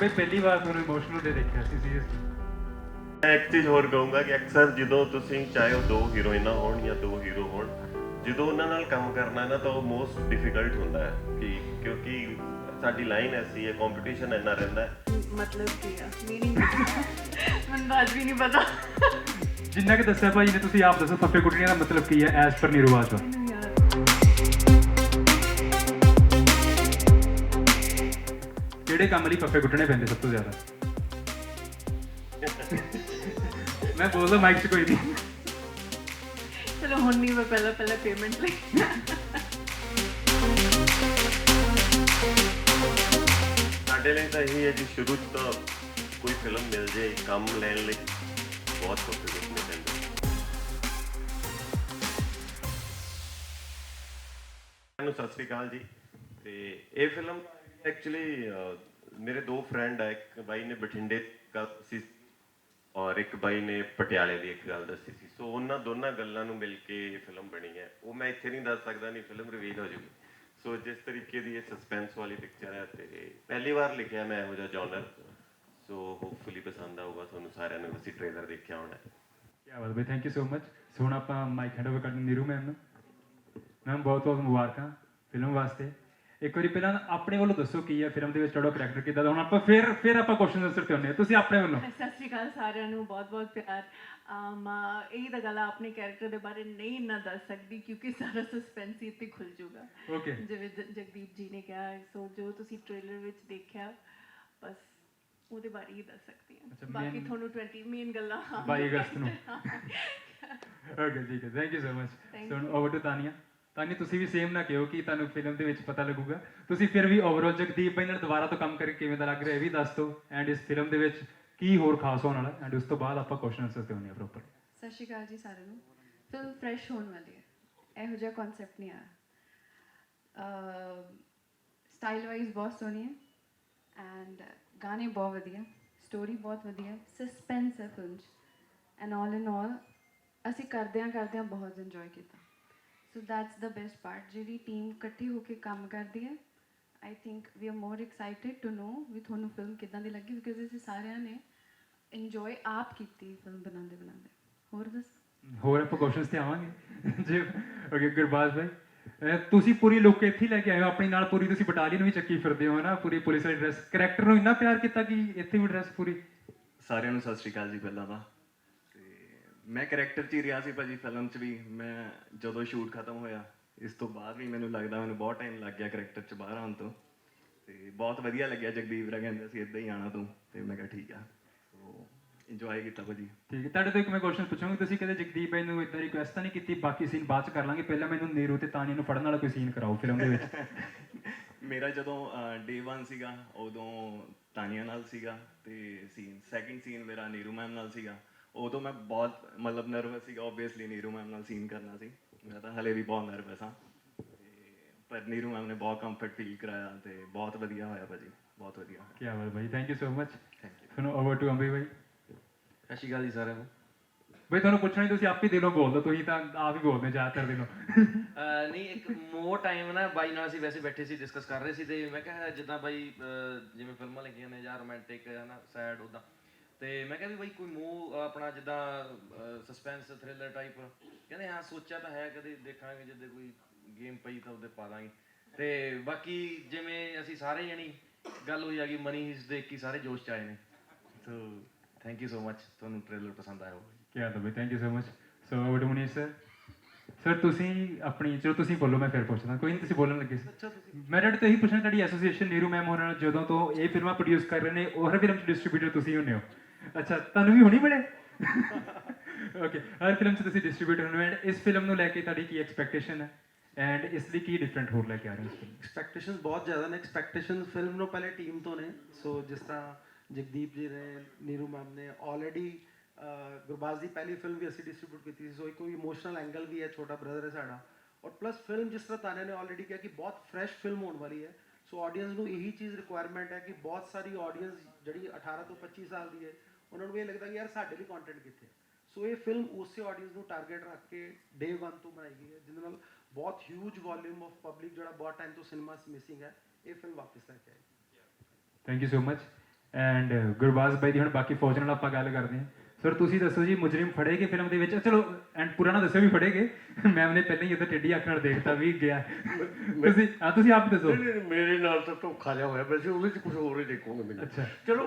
ਬਈ ਪਹਿਲੀ ਵਾਰ ਤੁਹਾਨੂੰ ਇਮੋਸ਼ਨਲ ਦੇ ਦੇਖਿਆ ਸੀ ਸੀਰੀਅਸਲੀ ਮੈਂ ਇੱਕ ਚੀਜ਼ ਹੋਰ ਕਹੂੰਗਾ ਕਿ ਅਕਸਰ ਜਦੋਂ ਤੁਸੀਂ ਚਾਹੇ ਉਹ ਦੋ ਹੀਰੋਇਨਾਂ ਹੋਣ ਜਾਂ ਦੋ ਹੀਰੋ ਹੋਣ ਜਦੋਂ ਉਹਨਾਂ ਨਾਲ ਕੰਮ ਕਰਨਾ ਹੈ ਨਾ ਤਾਂ ਉਹ ਮੋਸਟ ਡਿਫਿਕਲਟ ਹੁੰਦਾ ਹੈ ਕਿ ਕਿਉਂਕਿ ਸਾਡੀ ਲਾਈਨ ਐਸੀ ਹੈ ਕੰਪੀਟੀਸ਼ਨ ਇੰਨਾ ਰਹਿੰਦਾ ਹੈ। ਮਤਲਬ ਕੀ ਆ? ਮੀਨਿੰਗ ਮੈਨੂੰ ਤਾਂ ਅੱਜ ਵੀ ਨਹੀਂ ਪਤਾ। ਜਿੰਨਾ ਕਿ ਦੱਸਿਆ ਭਾਈ ਨੇ ਤੁਸੀਂ ਆਪ ਦੱਸੋ ਫੱਫੇ ਕੁੱਟਣੀਆਂ ਦਾ ਮਤਲਬ ਕੀ ਹੈ ਐਸ ਪਰ ਨਿਰਵਾਚ ਮੈਨੂੰ ਕਿਹੜੇ ਕੰਮ ਲਈ ਫੱਫੇ ਕੁੱਟਣੇ ਪੈਂਦੇ ਸਭ ਤੋਂ ਜ਼ਿਆਦਾ। ਮੈਂ ਬੋਲਦਾ ਮਾਈਕ 'ਚ ਕੋਈ ਨਹੀਂ। ਚਲੋ ਹੁਣ ਨਹੀਂ ਮੈਂ ਪਹਿਲਾਂ ਪਹਿਲਾਂ ਪੇਮੈਂਟ ਲਈ। ਸਾਡੇ ਲਈ ਤਾਂ ਇਹੀ ਹੈ ਜੀ ਸ਼ੁਰੂ ਤੋਂ ਕੋਈ ਫਿਲਮ ਮਿਲ ਜੇ ਕੰਮ ਲੈਣ ਲਈ ਬਹੁਤ ਕੋਸ਼ਿਸ਼ ਕਰਨੀ ਪੈਂਦੀ। ਨੂੰ ਸਤਿ ਸ੍ਰੀ ਅਕਾਲ ਜੀ। ਤੇ ਇਹ ਫਿਲਮ ਐਕਚੁਅਲੀ uh, ਮੇਰੇ ਦੋ ਫਰੈਂਡ ਆ, ਇੱਕ ਬਾਈ ਨੇ ਬਠਿੰਡੇ ਦਾ ਸੀ ਔਰ ਇੱਕ ਬਾਈ ਨੇ ਪਟਿਆਲੇ ਦੀ ਇੱਕ ਗੱਲ ਦੱਸੀ ਸੀ। ਸੋ ਉਹਨਾਂ ਦੋਨਾਂ ਗੱਲਾਂ ਨੂੰ ਮਿਲ ਕੇ ਇਹ ਫਿਲਮ ਬਣੀ ਹੈ। ਉਹ ਮੈਂ ਇੱਥੇ ਨਹੀਂ ਦੱਸ ਸਕਦਾ ਨਹੀਂ ਫਿਲਮ ਰਿਵੀਲ ਹੋ ਜੂਗੀ। ਸੋ ਜਿਸ ਤਰੀਕੇ ਦੀ ਇਹ ਸਸਪੈਂਸ ਵਾਲੀ ਪਿਕਚਰ ਹੈ ਤੇ ਪਹਿਲੀ ਵਾਰ ਲਿਖਿਆ ਮੈਂ ਇਹੋ ਜਿਹਾ ਜਨਰ ਸੋ ਹੋਪਫੁਲੀ ਪਸੰਦ ਆਊਗਾ, ਤੁਹਾਨੂੰ ਸਾਰਿਆਂ ਨੂੰ। ਅਸੀਂ ਟ੍ਰੇਲਰ ਦੇਖਿਆ ਹੋਣਾ ਕੀ ਬਾਤ ਬਈ thank you so much so ਹੁਣ ਆਪਾਂ ਮਾਈਕ ਹੈਂਡ ਓਵਰ ਕਰਨ ਨੀਰੂ ਮੈਮ ਨੂੰ। ਮੈਮ ਬਹੁਤ ਬਹੁਤ ਮੁਬਾਰਕਾਂ ਫਿਲਮ ਵਾਸਤੇ। ਇੱਕ ਵਾਰੀ ਪਹਿਲਾਂ ਆਪਣੇ ਵੱਲੋਂ ਦੱਸੋ ਕੀ ਹੈ ਫਿਲਮ ਦੇ ਵਿੱਚ ਤੁਹਾਡਾ ਕਰੈਕਟਰ ਕਿੱਦਾਂ ਦਾ ਹੁਣ? ਆਪਾਂ ਫਿਰ ਫਿਰ ਆਪਾਂ ਕੁਐਸਚਨ ਆਨਸਰ ਤੇ ਆਉਂਦੇ ਹਾਂ। ਤੁਸੀਂ ਆਪਣੇ ਵੱਲੋਂ। ਸਤਿ ਸ਼੍ਰੀ ਅਕਾਲ ਸਾਰਿਆਂ ਨੂੰ ਬਹੁਤ ਬਹੁਤ ਪਿਆਰ। ਅਮ ਇਹ ਤਾਂ ਗੱਲ ਆਪਣੇ ਕੈਰੈਕਟਰ ਦੇ ਬਾਰੇ ਨਹੀਂ ਇੰਨਾ ਦੱਸ ਸਕਦੀ ਕਿਉਂਕਿ ਸਾਰਾ ਸਸਪੈਂਸ ਹੀ ਇੱਥੇ ਖੁੱਲ ਜਾਊਗਾ। ਓਕੇ ਜਿਵੇਂ ਜਗਦੀਪ ਜੀ ਨੇ ਕਿਹਾ ਸੋ ਜੋ ਤੁਸੀਂ ਟ੍ਰੇਲਰ ਵਿੱਚ ਦੇਖਿਆ ਬਸ ਉਹਦੇ ਬਾਰੇ ਹੀ ਦੱਸ ਸਕਦੀ ਹਾਂ। ਬਾਕੀ ਤੁਹਾਨੂੰ 20 ਮੇਨ ਗੱਲਾਂ 22 ਅਗਸਤ ਨੂੰ। ਓਕੇ ਠੀਕ ਹੈ। Thank you so much so over to Tania. ਤਾਂ ਨਹੀਂ ਤੁਸੀਂ ਵੀ ਸੇਮ ਨਾ ਕਿਹੋ ਕਿ ਤੁਹਾਨੂੰ ਫਿਲਮ ਦੇ ਵਿੱਚ ਪਤਾ ਲੱਗੂਗਾ। ਤੁਸੀਂ ਫਿਰ ਵੀ ਓਵਰਆਲ ਜਗਦੀਪ ਭਾਈ ਨਾਲ ਦੁਬਾਰਾ ਤੋਂ ਕੰਮ ਕਰਕੇ ਕਿਵੇਂ ਦਾ ਲੱਗ ਰਿਹਾ, ਇਹ ਵੀ ਦੱਸ ਦਿਓ। ਐਂਡ ਇਸ ਫਿਲਮ ਦੇ ਵਿੱਚ ਕੀ ਹੋਰ ਖਾਸ ਹੋਣ ਵਾਲਾ ਐਂਡ ਉਸ ਤੋਂ ਬਾਅਦ ਆਪਾਂ ਕੁਐਸਚਨ ਆਨਸਰ ਤੇ ਆਉਂਦੇ ਹਾਂ ਪ੍ਰੋਪਰ ਸਤਿ ਸ਼੍ਰੀ ਅਕਾਲ ਜੀ ਸਾਰਿਆਂ ਨੂੰ। ਫਿਲਮ ਫਰੈਸ਼ ਹੋਣ ਵਾਲੀ ਹੈ। ਇਹੋ ਜਿਹਾ ਕਨਸੈਪਟ ਨਹੀਂ ਆਇਆ। ਸਟਾਈਲ ਵਾਈਜ਼ ਬਹੁਤ ਸੋਹਣੀ ਹੈ। ਐਂਡ ਗਾਣੇ ਬਹੁਤ ਵਧੀਆ। ਸਟੋਰੀ ਬਹੁਤ ਵਧੀਆ। ਸਸਪੈਂਸ ਹੈ ਫਿਲਮ 'ਚ। ਐਂਡ ਆਲ ਇਨ ਆਲ ਅਸੀਂ ਕਰਦਿਆਂ ਕਰਦਿਆਂ ਬਹੁਤ ਇੰਜੋਏ ਕੀਤਾ। So that's the best part ਜਿਹੜੀ ਟੀਮ ਇਕੱਠੀ ਹੋ ਕੇ ਕੰਮ ਕਰਦੀ ਹੈ I think we are more excited to know ਵੀ ਤੁਹਾਨੂੰ ਫਿਲਮ ਕਿੱਦਾਂ ਦੀ ਲੱਗੀ ਬਿਕਾਜ਼ ਅਸੀਂ ਸਾਰਿਆਂ ਨੇ ਇੰਜੋਏ ਆਪ ਕੀਤੀ ਫਿਲਮ ਬਣਾਉਂਦੇ ਬਣਾਉਂਦੇ। ਹੋਰ ਦੱਸ? ਹੋਰ ਆਪਾਂ ਕੁਐਸਚਨਸ ਤੇ ਆਵਾਂਗੇ। ਜੀ ਓਕੇ ਗੁਰਬਾਜ਼ ਭਾਈ ਤੁਸੀਂ ਪੂਰੀ ਲੁੱਕ ਇੱਥੇ ਲੈ ਕੇ ਆਏ ਹੋ। ਆਪਣੀ ਨਾਲ ਪੂਰੀ ਤੁਸੀਂ ਬਟਾਲੀਅਨ ਵੀ ਚੱਕੀ ਫਿਰਦੇ ਹੋ ਨਾ ਪੂਰੀ ਪੁਲਿਸ ਵਾਲੀ ਡਰੈਸ ਕੈਰੈਕਟਰ ਨੂੰ ਇੰਨਾ ਪਿਆਰ ਕੀਤਾ ਕਿ ਇੱਥੇ ਵੀ ਡਰੈਸ ਪੂਰੀ? ਸਾਰਿਆਂ ਨੂੰ ਸਤਿ ਸ਼੍ਰੀ ਅਕਾਲ ਜੀ ਪਹਿਲਾਂ ਤੇ। ਮੈਂ ਕੈਰੈਕਟਰ 'ਚ ਹੀ ਰਿਹਾ ਸੀ ਭਾਜੀ ਫਿਲਮ 'ਚ ਵੀ। ਮੈਂ ਜਦੋਂ ਸ਼ੂਟ ਖਤਮ ਹੋਇਆ ਇਸ ਤੋਂ ਬਾਅਦ ਵੀ ਮੈਨੂੰ ਲੱਗਦਾ ਮੈਨੂੰ ਬਹੁਤ ਟਾਈਮ ਲੱਗ ਗਿਆ ਕੈਰੈਕਟਰ 'ਚ ਬਾਹਰ ਆਉਣ ਤੋਂ। ਤੇ ਬਹੁਤ ਵਧੀਆ ਲੱਗਿਆ ਜਗਦੀਪ ਵੀਰਾ ਕਹਿੰਦੇ ਸੀ ਇਦਾਂ ਹੀ ਆਣਾ ਤੂੰ। ਤੇ ਮੈਂ ਕਿਹਾ ਠੀਕ ਆ। ਸੋ ਇੰਜੋਏ ਕੀਤਾ ਭਾਜੀ। ਠੀਕ ਹੈ ਤੁਹਾਡੇ ਤੋਂ ਇੱਕ ਮੈਂ ਕੁਐਸਚਨ ਪੁੱਛਾਂਗਾ ਤੁਸੀਂ ਕਦੇ ਜਗਦੀਪ ਭਾਈ ਨੂੰ ਇਦਾਂ ਰਿਕੁਐਸਟ ਤਾਂ ਨਹੀਂ ਕੀਤੀ ਬਾਕੀ ਸੀਨ ਬਾਅਦ ਚ ਕਰ ਲਾਂਗੇ। ਪਹਿਲਾਂ ਮੈਨੂੰ ਨੀਰੂ ਤੇ ਤਾਨੀ ਨੂੰ ਫੜਨ ਵਾਲਾ ਕੋਈ ਸੀਨ ਕਰਾਓ ਫਿਲਮ ਦੇ ਵਿੱਚ। ਮੇਰਾ ਜਦੋਂ ਡੇ 1 ਸੀਗਾ ਉਦੋਂ ਤਾਨੀਆ ਨਾਲ ਸੀਗਾ ਤੇ ਸੀਨ ਸੈਕਿੰਡ ਸੀਨ ਮੇਰਾ ਨੀਰੂ ਮੈਮ ਨਾਲ ਸੀਗਾ। ਉਦੋਂ ਮੈਂ ਬਹੁਤ ਮਤਲਬ ਨਰਵਸ ਸੀਗਾ ਆਬਵੀਅਸਲੀ ਨੀਰੂ ਮੈਮ ਨਾਲ ਸੀਨ ਕਰਨਾ ਸੀ। ਮੈਂ ਤਾਂ ਹਲੇ ਵੀ ਬਹੁਤ ਨਰਵਸ ਹਾਂ। ਤੇ ਪਰ ਨੀਰੂ ਮੈਮ ਨੇ ਬਹੁਤ ਕੰਫਰਟ ਫੀਲ ਕਰਾਇਆ ਤੇ ਬਹੁਤ ਵਧੀਆ ਹੋਇਆ ਭਾਜੀ ਬਹੁਤ ਵਧੀਆ ਕੀ ਬਾਤ ਭਾਈ thank you so much thank you ਸੁਣੋ ਓਵਰ ਟੂ ਅੰਬੀ ਭਾਈ। ਸਤਿ ਸ਼੍ਰੀ ਅਕਾਲ ਜੀ ਸਾਰਿਆਂ ਨੂੰ। ਭਾਈ ਤੁਹਾਨੂੰ ਪੁੱਛਣਾ ਤੁਸੀਂ ਆਪ ਹੀ ਦਿਲੋਂ ਬੋਲ ਦਿਓ ਤੁਸੀਂ ਤਾਂ ਆਪ ਹੀ ਬੋਲਦੇ ਜ਼ਿਆਦਾਤਰ ਦਿਲੋਂ। ਨਹੀਂ ਇੱਕ ਮੋਰ ਟਾਈਮ ਨਾ ਬਾਈ ਨਾਲ ਅਸੀਂ ਵੈਸੇ ਬੈਠੇ ਸੀ ਡਿਸਕਸ ਕਰ ਰਹੇ ਸੀ ਤੇ ਮੈਂ ਕਿਹਾ ਜਿੱਦਾਂ ਬਾਈ ਜਿਵੇਂ ਫਿਲਮਾਂ ਲੱਗੀਆਂ ਨੇ ਜਾਂ ਰੋਮਾਂਟਿਕ ਹੈ ਨਾ ਸੈਡ ਉਦਾਂ ਤੇ ਮੈਂ ਕਿਹਾ ਵੀ ਬਾਈ ਕੋਈ ਮੂਵ ਆਪਣਾ ਜਿੱਦਾਂ ਸਸਪੈਂਸ ਥ੍ਰਿਲਰ ਟਾਈਪ ਕਹਿੰਦੇ ਹਾਂ ਸੋਚਿਆ ਤਾਂ ਹੈ ਕਦੇ ਦੇਖਾਂਗੇ ਜਦੋਂ ਕੋਈ ਗੇਮ ਪਈ ਤਾਂ ਉਹਦੇ ਪਾ ਦਾਂਗੇ। ਤੇ ਬਾਕੀ ਜਿਵੇਂ ਅਸੀਂ ਸਾਰੇ ਜਣੀ ਗੱਲ ਹੋਈ ਆ ਗਈ ਮਨੀ ਹਿਸ ਦੇਖ ਕੇ ਸਾਰੇ ਜੋਸ਼ ਚ ਆਏ ਨੇ। So thank you so much ਤੁਹਾਨੂੰ ਟ੍ਰੇਲਰ ਪਸੰਦ ਆਇਆ ਹੋਵੇ ਕੀ ਬਾਤ ਹੈ ਭਾਈ thank you so much so to Manish sir sir ਤੁਸੀਂ ਆਪਣੀ ਚਲੋ ਤੁਸੀਂ ਬੋਲੋ ਮੈਂ ਫਿਰ ਪੁੱਛਦਾ। ਕੋਈ ਨਹੀਂ ਤੁਸੀਂ ਬੋਲਣ ਲੱਗੇ ਸੀ। ਮੈਂ ਤੁਹਾਡੇ ਤੋਂ ਇਹੀ ਪੁੱਛਣਾ ਤੁਹਾਡੀ ਐਸੋਸੀਏਸ਼ਨ ਨੀਰੂ ਮੈਮ ਹੋਰਾਂ ਨਾਲ ਜਦੋਂ ਤੋਂ ਇਹ ਫਿਲਮਾਂ ਪ੍ਰੋਡਿਊਸ ਕਰ ਰਹੇ ਨੇ ਉਹ ਹਰ ਫਿਲਮ ਚ ਡਿਸਟ੍ਰੀਬਿਊਟਰ ਤੁਸੀਂ ਹੁੰਦੇ ਹੋ। ਅੱਛਾ, ਤੁਹਾਨੂੰ ਵੀ ਹੁਣੀ ਮਿਲੇ? ਓਕੇ ਹਰ ਫਿਲਮ 'ਚ ਤੁਸੀਂ ਡਿਸਟ੍ਰੀਬਿਊਟਰ ਹੋ ਐਂਡ ਇਸ ਫਿਲਮ ਨੂੰ ਲੈ ਕੇ ਤੁਹਾਡੀ ਕੀ ਐਕਸਪੈਕਟੇਸ਼ਨ ਹੈ? ਐਂਡ ਇਸ ਲਈ ਕੀ ਡਿਫਰੈਂਟ ਹੋਰ ਲੈ ਕੇ ਆ ਰਹੇ ਹੋ ਐਕਸਪੈਕਟੇਸ਼ਨਸ ਬਹੁਤ ਜ਼ਿਆਦਾ ਨੇ। ਐਕਸਪੈਕਟੇਸ਼ਨਸ ਫਿਲਮ ਨੂੰ ਪਹਿਲੇ ਟੀਮ ਤੋਂ ਨੇ। ਸੋ ਜਿਸ ਤਰ੍ਹਾਂ ਜਗਦੀਪ ਜੀ ਨੇ, ਨੀਰੂ ਮੈਮ ਨੇ ਆਲਰੇਡੀ ਗੁਰਬਾਜ਼ ਦੀ ਪਹਿਲੀ ਫਿਲਮ ਵੀ ਅਸੀਂ ਡਿਸਟ੍ਰੀਬਿਊਟ ਕੀਤੀ ਸੀ। ਸੋ ਇੱਕ ਕੋਈ ਇਮੋਸ਼ਨਲ ਐਂਗਲ ਵੀ ਹੈ, ਛੋਟਾ ਬ੍ਰਦਰ ਹੈ ਸਾਡਾ। ਔਰ ਪਲੱਸ ਫਿਲਮ ਜਿਸ ਤਰ੍ਹਾਂ ਤਾਨੇ ਨੇ ਆਲਰੇਡੀ ਕਿਹਾ ਕਿ ਬਹੁਤ ਫਰੈਸ਼ ਫਿਲਮ ਹੋਣ ਵਾਲੀ ਹੈ। ਸੋ ਆਡੀਅנס ਨੂੰ ਇਹੀ ਚੀਜ਼ ਰਿਕੁਆਇਰਮੈਂਟ ਹੈ ਕਿ ਬਹੁਤ ਸਾਰੀ ਆਡੀਅנס ਜਿਹੜੀ 18 ਤੋਂ 25 ਸਾਲ ਦੀ ਹੈ ਉਹਨਾਂ ਨੂੰ ਇਹ ਲੱਗਦਾ ਕਿ ਯਾਰ ਸਾਡੇ ਲਈ ਕੰਟੈਂਟ ਕਿੱਥੇ ਹੈ ਸੋ ਇਹ ਫਿਲਮ ਉਸੇ ਆਡੀਅנס ਨੂੰ ਟਾਰਗੇਟ ਰੱਖ ਕੇ ਡੇ 1 ਤੋਂ ਬਣਾਈ ਗਈ ਹੈ ਜਿਹਦੇ ਨਾਲ ਬਹੁਤ ਹਿਊਜ ਵੋਲਿਊਮ ਆਫ ਪਬਲਿਕ ਜਿਹੜਾ ਬਹੁਤ ਟਾਈਮ ਤੋਂ ਸਿਨੇਮਾ 'ਚ ਮਿਸਿੰਗ ਹੈ ਇਹ ਫਿਲਮ ਵਾਪਸ ਲੈ ਕੇ ਆਏਗੀ thank you so much and Gurbaaz ਬਾਈ ਦੀ ਹੁਣ ਬਾਕੀ ਫੌਜ ਨਾਲ ਆਪਾਂ ਗੱਲ ਕਰਦੇ ਹਾਂ। ਸਰ ਤੁਸੀਂ ਦੱਸੋ ਜੀ ਮੁਜਰਮ ਫੜੇਗੇ ਫਿਲਮ ਦੇ ਵਿੱਚ? ਚਲੋ ਐਂਡ ਪੂਰਾ ਨਾ ਦੱਸੋ ਵੀ ਫੜੇਗੇ। ਮੈਮ ਨੇ ਪਹਿਲਾਂ ਹੀ ਉਹਦਾ ਟੇਢੀ ਅੱਖ ਨਾਲ ਦੇਖਤਾ ਵੀ ਗਿਆ। ਤੁਸੀਂ ਆ ਤੁਸੀਂ ਆਪ ਹੀ ਦੱਸੋ। ਨਹੀਂ, ਨਹੀਂ, ਮੇਰੇ ਨਾਲ ਤਾਂ ਧੋਖਾ ਜਿਹਾ ਹੋਇਆ। ਵੈਸੇ ਉਹਦੇ ਚ ਕੁਝ ਹੋਰ ਹੀ ਦੇਖੋਗੇ ਮੈਨੂੰ। ਚਲੋ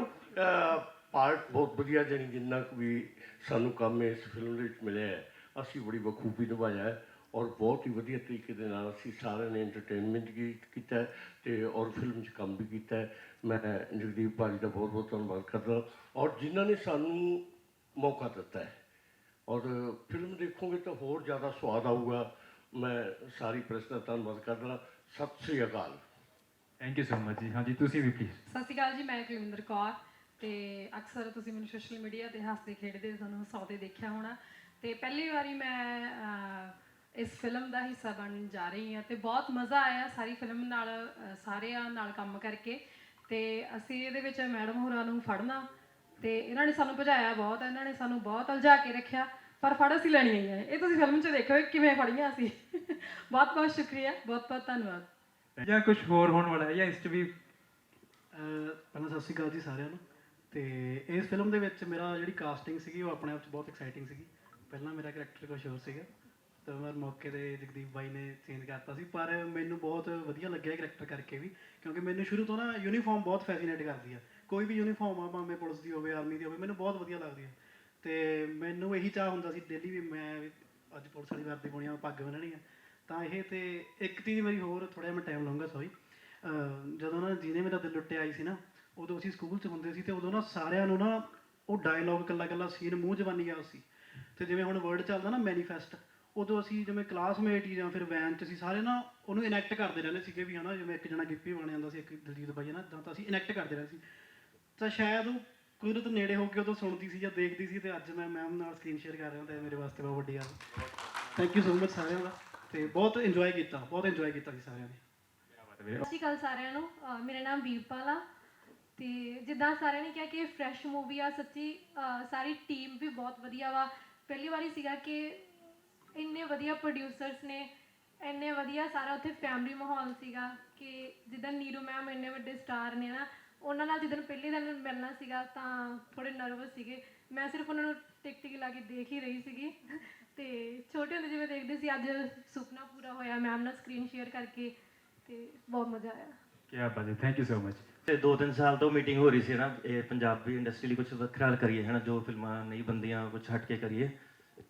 ਪਾਰਟ ਬਹੁਤ ਵਧੀਆ ਜਾਣੀ ਜਿੰਨਾ ਕੁ ਵੀ ਸਾਨੂੰ ਕੰਮ ਇਸ ਫਿਲਮ ਦੇ ਵਿੱਚ ਮਿਲਿਆ ਹੈ ਅਸੀਂ ਬੜੀ ਬਖੂਬੀ ਨਿਭਾਇਆ ਹੈ ਔਰ ਬਹੁਤ ਹੀ ਵਧੀਆ ਤਰੀਕੇ ਦੇ ਨਾਲ ਅਸੀਂ ਸਾਰਿਆਂ ਨੇ ਐਂਟਰਟੇਨਮੈਂਟ ਕੀਤਾ ਹੈ ਤੇ ਔਰ ਫਿਲਮ 'ਚ ਕੰਮ ਵੀ ਕੀਤਾ ਹੈ। ਮੈਂ ਜਗਦੀਪ ਭਾਜੀ ਦਾ ਬਹੁਤ ਬਹੁਤ ਧੰਨਵਾਦ ਕਰਦਾ ਔਰ ਜਿਨ੍ਹਾਂ ਨੇ ਸਾਨੂੰ ਮੌਕਾ ਦਿੱਤਾ ਹੈ। ਔਰ ਫਿਲਮ ਦੇਖੋਗੇ ਤਾਂ ਹੋਰ ਜ਼ਿਆਦਾ ਸਵਾਦ ਆਊਗਾ। ਮੈਂ ਸਾਰੀ ਪ੍ਰੈਸ ਦਾ ਧੰਨਵਾਦ ਕਰਦਾ ਸਤਿ ਸ੍ਰੀ ਅਕਾਲ। ਥੈਂਕ ਯੂ ਸੋ ਮਚ ਜੀ। ਹਾਂਜੀ ਤੁਸੀਂ ਵੀ ਪਲੀਜ਼ ਸਤਿ ਸ਼੍ਰੀ ਅਕਾਲ ਜੀ ਮੈਂ ਕੁਲਵਿੰਦਰ ਕੌਰ। ਤੇ ਅਕਸਰ ਤੁਸੀਂ ਮੈਨੂੰ ਸੋਸ਼ਲ ਮੀਡੀਆ ਤੇ ਹੱਸਦੇ ਖੇਡਦੇ ਤੁਹਾਨੂੰ ਹਸਾਉਂਦੇ ਦੇਖਿਆ ਹੋਣਾ। ਤੇ ਪਹਿਲੀ ਵਾਰੀ ਮੈਂ ਇਸ ਫਿਲਮ ਦਾ ਹਿੱਸਾ ਬਣਨ ਜਾ ਰਹੀ ਹਾਂ ਤੇ ਬਹੁਤ ਮਜ਼ਾ ਆਇਆ ਸਾਰੀ ਫਿਲਮ ਨਾਲ ਸਾਰਿਆਂ ਨਾਲ ਕੰਮ ਕਰਕੇ। ਤੇ ਅਸੀਂ ਇਹਦੇ ਵਿੱਚ ਮੈਡਮ ਹੋਰਾਂ ਨੂੰ ਫੜਨਾ ਤੇ ਇਹਨਾਂ ਨੇ ਸਾਨੂੰ ਭਜਾਇਆ ਬਹੁਤ, ਇਹਨਾਂ ਨੇ ਸਾਨੂੰ ਬਹੁਤ ਉਲਝਾ ਕੇ ਰੱਖਿਆ, ਪਰ ਫੜ ਅਸੀਂ ਲੈਣੀ ਹੀ ਹੈ ਇਹ ਤੁਸੀਂ ਫਿਲਮ 'ਚ ਦੇਖਿਓ ਕਿਵੇਂ ਫੜੀਆਂ ਅਸੀਂ। ਬਹੁਤ ਬਹੁਤ ਸ਼ੁਕਰੀਆ, ਬਹੁਤ ਬਹੁਤ ਧੰਨਵਾਦ। ਜਾਂ ਕੁਝ ਹੋਰ ਹੋਣ ਵਾਲਾ ਹੈ ਜਾਂ ਇਸ 'ਚ ਵੀ ਪਹਿਲਾਂ ਸਤਿ ਸ਼੍ਰੀ ਅਕਾਲ ਜੀ ਸਾਰਿਆਂ ਨੂੰ। ਤੇ ਇਸ ਫਿਲਮ ਦੇ ਵਿੱਚ ਮੇਰਾ ਜਿਹੜੀ ਕਾਸਟਿੰਗ ਸੀਗੀ ਉਹ ਆਪਣੇ ਆਪ 'ਚ ਬਹੁਤ ਐਕਸਾਈਟਿੰਗ ਸੀਗੀ। ਪਹਿਲਾਂ ਮੇਰਾ ਕਰੈਕਟਰ ਕੁਛ ਹੋਰ ਸੀਗਾ, ਤਾਂ ਮੈਂ ਮੌਕੇ ਤੇ ਜਗਦੀਪ ਬਾਈ ਨੇ ਚੇਂਜ ਕਰਤਾ ਸੀ, ਪਰ ਮੈਨੂੰ ਬਹੁਤ ਵਧੀਆ ਲੱਗਿਆ ਕਰੈਕਟਰ ਕਰਕੇ ਵੀ, ਕਿਉਂਕਿ ਮੈਨੂੰ ਸ਼ੁਰੂ ਤੋਂ ਨਾ ਯੂਨੀਫਾਰਮ ਬਹੁਤ ਫੈਸੀਨੇਟ ਕਰਦੀ ਆ। ਕੋਈ ਵੀ ਯੂਨੀਫਾਰਮ ਆ, ਭਾਵੇਂ ਪੁਲਿਸ ਦੀ ਹੋਵੇ ਆਰਮੀ ਦੀ ਹੋਵੇ, ਮੈਨੂੰ ਬਹੁਤ ਵਧੀਆ ਲੱਗਦੀ ਆ। ਤੇ ਮੈਨੂੰ ਇਹੀ ਚਾਹ ਹੁੰਦਾ ਸੀ ਡੇਲੀ ਵੀ ਮੈਂ ਵੀ ਅੱਜ ਪੁਲਿਸ ਵਾਲੀ ਵਰਦੀ ਪਾਉਣੀ ਆ ਪੱਗ ਬੰਨਣੀ ਆ। ਤਾਂ ਇਹ ਤੇ ਇੱਕ ਚੀਜ਼ ਮੇਰੀ ਹੋਰ ਥੋੜਾ ਜਿਹਾ ਮੈਂ ਟਾਈਮ ਲਵਾਂਗਾ ਸੌਰੀ ਜਦੋਂ ਨਾ ਜਿਹਨੇ ਮੇਰਾ ਦਿਲ ਲੁੱਟਿਆ ਆਈ ਸੀ ਨਾ ਉਦੋਂ ਅਸੀਂ ਸਕੂਲ 'ਚ ਹੁੰਦੇ ਸੀ ਤੇ ਉਦੋਂ ਨਾ ਸਾਰਿਆਂ ਨੂੰ ਨਾ ਉਹ ਡਾਇਲੌਗ ਕੱਲਾ ਕੱਲਾ ਸੀਨ ਮੂੰਹ ਜ਼ਬਾਨੀ ਯਾਦ ਸੀ। ਤੇ ਜਿਵੇਂ ਹੁਣ ਵਰਡ ਚੱਲਦਾ ਨਾ ਮੈਨੀਫੈਸਟ ਉਦੋਂ ਅਸੀਂ ਜਿਵੇਂ ਕਲਾਸਮੇਟ ਹੀ ਜਾਂ ਫਿਰ ਵੈਨ 'ਚ ਅਸੀਂ ਸਾਰੇ ਨਾ ਉਹਨੂੰ ਇਨੈਕਟ ਕਰਦੇ ਰਹਿੰਦੇ ਸੀਗੇ ਵੀ ਹਨਾ, ਜਿਵੇਂ ਇੱਕ ਜਣਾ ਗਿੱਪੀ ਬਣ ਜਾਂਦਾ ਸੀ, ਇੱਕ ਦਲਜੀਤ ਬਾਈ ਨਾ ਇਦਾਂ ਤਾਂ ਅਸੀਂ ਇਨੈਕਟ ਕਰਦੇ ਰਹਿੰਦੇ ਸੀ। ਤਾਂ ਸ਼ਾਇਦ ਉਹ ਕੁਦਰਤ ਨੇੜੇ ਹੋ ਕੇ ਉਦੋਂ ਸੁਣਦੀ ਸੀ ਜਾਂ ਦੇਖਦੀ ਸੀ ਤੇ ਅੱਜ ਮੈਂ ਮੈਮ ਨਾਲ ਸਕਰੀਨ ਸ਼ੇਅਰ ਕਰ ਰਿਹਾ ਤਾਂ ਮੇਰੇ ਵਾਸਤੇ ਬਹੁਤ ਵੱਡੀ ਗੱਲ। ਥੈਂਕ ਯੂ ਸੋ ਮਚ ਸਾਰਿਆਂ ਦਾ ਤੇ ਬਹੁਤ ਇੰਜੋਏ ਕੀਤਾ, ਬਹੁਤ ਇੰਜੋਏ ਕੀਤਾ ਸੀ ਸਾਰਿਆਂ ਨੇ। ਸਤਿ ਸ਼੍ਰੀ ਅਕਾਲ ਸਾਰਿਆਂ ਨੂੰ। ਮੇਰਾ ਨਾਮ ਵੀਰਪਾਲ ਆ। ਤੇ ਜਿੱਦਾਂ ਸਾਰਿਆਂ ਨੇ ਕਿਹਾ ਕਿ ਫਰੈਸ਼ ਮੂਵੀ ਆ, ਸੱਚੀ, ਅਹ, ਸਾਰੀ ਟੀਮ ਵੀ ਬਹੁਤ ਵਧੀਆ ਵਾ। ਪਹਿਲੀ ਵਾਰੀ ਸੀਗਾ ਕਿ ਇੰਨੇ ਵਧੀਆ ਪ੍ਰੋਡਿਊਸਰਸ ਨੇ, ਇੰਨੇ ਵਧੀਆ ਸਾਰਾ ਉੱਥੇ ਫੈਮਿਲੀ ਮਾਹੌਲ ਸੀਗਾ ਕਿ ਜਿੱਦਾਂ ਨੀਰੂ ਮੈਮ ਇੰਨੇ ਵੱਡੇ ਸਟਾਰ ਨੇ ਨਾ, ਉਹਨਾਂ ਨਾਲ ਜਿੱਦਣ ਪਹਿਲੀ ਦਿਨ ਮਿਲਣਾ ਸੀਗਾ ਤਾਂ ਥੋੜੇ ਨਰਵਸ ਸੀਗੇ। ਮੈਂ ਸਿਰਫ ਉਹਨਾਂ ਨੂੰ ਟਿਕ ਟਿਕ ਲਾ ਕੇ ਦੇਖ ਹੀ ਰਹੀ ਸੀਗੀ। ਤੇ ਛੋਟੇ ਹੁੰਦੇ ਜਿਵੇਂ ਦੇਖਦੇ ਸੀ, ਅੱਜ ਸੁਪਨਾ ਪੂਰਾ ਹੋਇਆ ਮੈਮ ਨਾਲ ਸਕਰੀਨ ਸ਼ੇਅਰ ਕਰਕੇ ਤੇ ਬਹੁਤ ਮਜ਼ਾ ਆਇਆ। ਕੀ ਬਾਤ ਹੈ ਥੈਂਕ ਯੂ ਸੋ ਮਚ ਤੇ 2-3 ਸਾਲ ਤੋਂ ਮੀਟਿੰਗ ਹੋ ਰਹੀ ਸੀ ਨਾ, ਇਹ ਪੰਜਾਬੀ ਇੰਡਸਟਰੀ ਲਈ ਕੁਝ ਵੱਖਰਾ ਹੱਲ ਕਰੀਏ, ਹਨਾ, ਜੋ ਫਿਲਮਾਂ ਨਹੀਂ ਬੰਦੀਆਂ ਕੁਝ ਹਟ ਕੇ ਕਰੀਏ।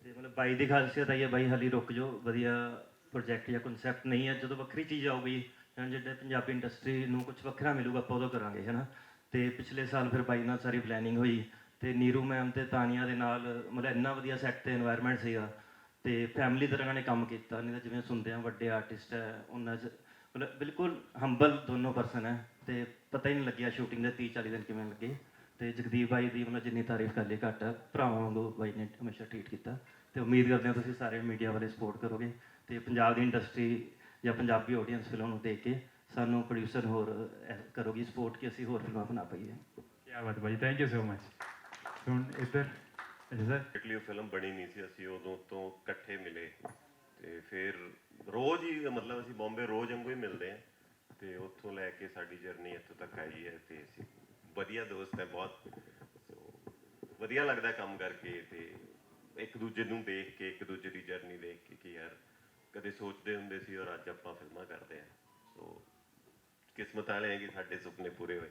ਤੇ ਮਤਲਬ ਬਾਈ ਦੀ ਖਾਸੀਅਤ ਆਈ ਹੈ, ਬਾਈ ਹਾਲੀ ਰੁਕ ਜਾਓ, ਵਧੀਆ ਪ੍ਰੋਜੈਕਟ ਜਾਂ ਕਨਸੈਪਟ ਨਹੀਂ ਹੈ, ਜਦੋਂ ਵੱਖਰੀ ਚੀਜ਼ ਆਊਗੀ ਜਾਂ ਜਿਹੜੇ ਪੰਜਾਬੀ ਇੰਡਸਟਰੀ ਨੂੰ ਕੁਝ ਵੱਖਰਾ ਮਿਲੂਗਾ, ਆਪਾਂ ਉਦੋਂ ਕਰਾਂਗੇ, ਹਨਾ। ਤੇ ਪਿਛਲੇ ਸਾਲ ਫਿਰ ਬਾਈ ਨਾਲ ਸਾਰੀ ਪਲੈਨਿੰਗ ਹੋਈ, ਤੇ ਨੀਰੂ ਮੈਮ ਤੇ ਤਾਨੀਆ ਦੇ ਨਾਲ, ਮਤਲਬ ਇੰਨਾ ਵਧੀਆ ਸੈੱਟ ਤੇ এনवायरमेंट ਸੀਗਾ, ਤੇ ਫੈਮਿਲੀ ਤਰ੍ਹਾਂ ਨੇ ਕੰਮ ਕੀਤਾ, ਨਹੀਂ ਤਾਂ ਜਿਵੇਂ ਸੁਣਦੇ ਆ ਵੱਡੇ ਆਰਟਿਸਟ ਹੈ, ਉਹਨਾਂ ਚ, ਮਤਲਬ ਬਿਲਕੁਲ ਹੰਬਲ ਦੋਨੋਂ ਪਰਸਨ ਹੈ, ਤੇ ਪਤਾ ਹੀ ਨਹੀਂ ਲੱਗਿਆ ਸ਼ੂਟਿੰਗ ਦੇ 30 40 ਦਿਨ ਕਿਵੇਂ ਲੱਗੇ। ਤੇ ਜਗਦੀਪ ਬਾਈ ਦੀ ਮਤਲਬ ਜਿੰਨੀ ਤਾਰੀਫ ਕਰ ਲਈ ਘੱਟ ਹੈ ਭਰਾਵਾਂ ਵਾਂਗੂ ਬਾਈ ਨੇ ਹਮੇਸ਼ਾ ਟ੍ਰੀਟ ਕੀਤਾ। ਤੇ ਉਮੀਦ ਕਰਦੇ ਹਾਂ ਤੁਸੀਂ ਸਾਰੇ ਮੀਡੀਆ ਵਾਲੇ ਸਪੋਰਟ ਕਰੋਗੇ। ਤੇ ਪੰਜਾਬ ਦੀ ਇੰਡਸਟਰੀ ਜਾਂ ਪੰਜਾਬੀ ਆਡੀਅנס ਫਿਲਮ ਨੂੰ ਦੇਖ ਕੇ ਸਾਨੂੰ ਪ੍ਰੋਡਿਊਸਰ ਹੋਰ ਅਹ, ਕਰੋਗੀ ਸਪੋਰਟ ਕਿ ਅਸੀਂ ਹੋਰ ਫਿਲਮਾਂ ਬਣਾ ਪਾਈਏ। ਕੀ ਬਾਤ ਭਾਈ ਥੈਂਕ ਯੂ ਸੋ ਮਚ ਹੁਣ ਇੱਧਰ ਅੱਛਾ ਸਰ ਉਹ ਫਿਲਮ ਬਣੀ ਨਹੀਂ ਸੀ ਅਸੀਂ ਉਦੋਂ ਤੋਂ ਇਕੱਠੇ ਮਿਲੇ। ਤੇ ਫਿਰ ਰੋਜ਼ ਹੀ ਮਤਲਬ ਅਸੀਂ ਬੰਬੇ ਰੋਜ਼ ਵਾਂਗੂ ਹੀ ਮਿਲਦੇ ਆ ਤੇ ਉੱਥੋਂ ਲੈ ਕੇ ਸਾਡੀ ਜਰਨੀ ਇੱਥੋਂ ਤੱਕ ਆਈ ਹੈ ਤੇ ਅਸੀਂ ਵਧੀਆ ਦੋਸਤ ਹੈ, ਬਹੁਤ ਵਧੀਆ ਲੱਗਦਾ ਕੰਮ ਕਰਕੇ ਤੇ ਇੱਕ ਦੂਜੇ ਨੂੰ ਦੇਖ ਕੇ, ਇੱਕ ਦੂਜੇ ਦੀ ਜਰਨੀ ਦੇਖ ਕੇ ਕਿ ਯਾਰ ਕਦੇ ਸੋਚਦੇ ਹੁੰਦੇ ਸੀ ਔਰ ਅੱਜ ਆਪਾਂ ਫਿਲਮਾਂ ਕਰਦੇ ਆ ਸੋ ਕਿਸਮਤ ਵਾਲੇ ਆ ਕਿ ਸਾਡੇ ਸੁਪਨੇ ਪੂਰੇ ਹੋਏ।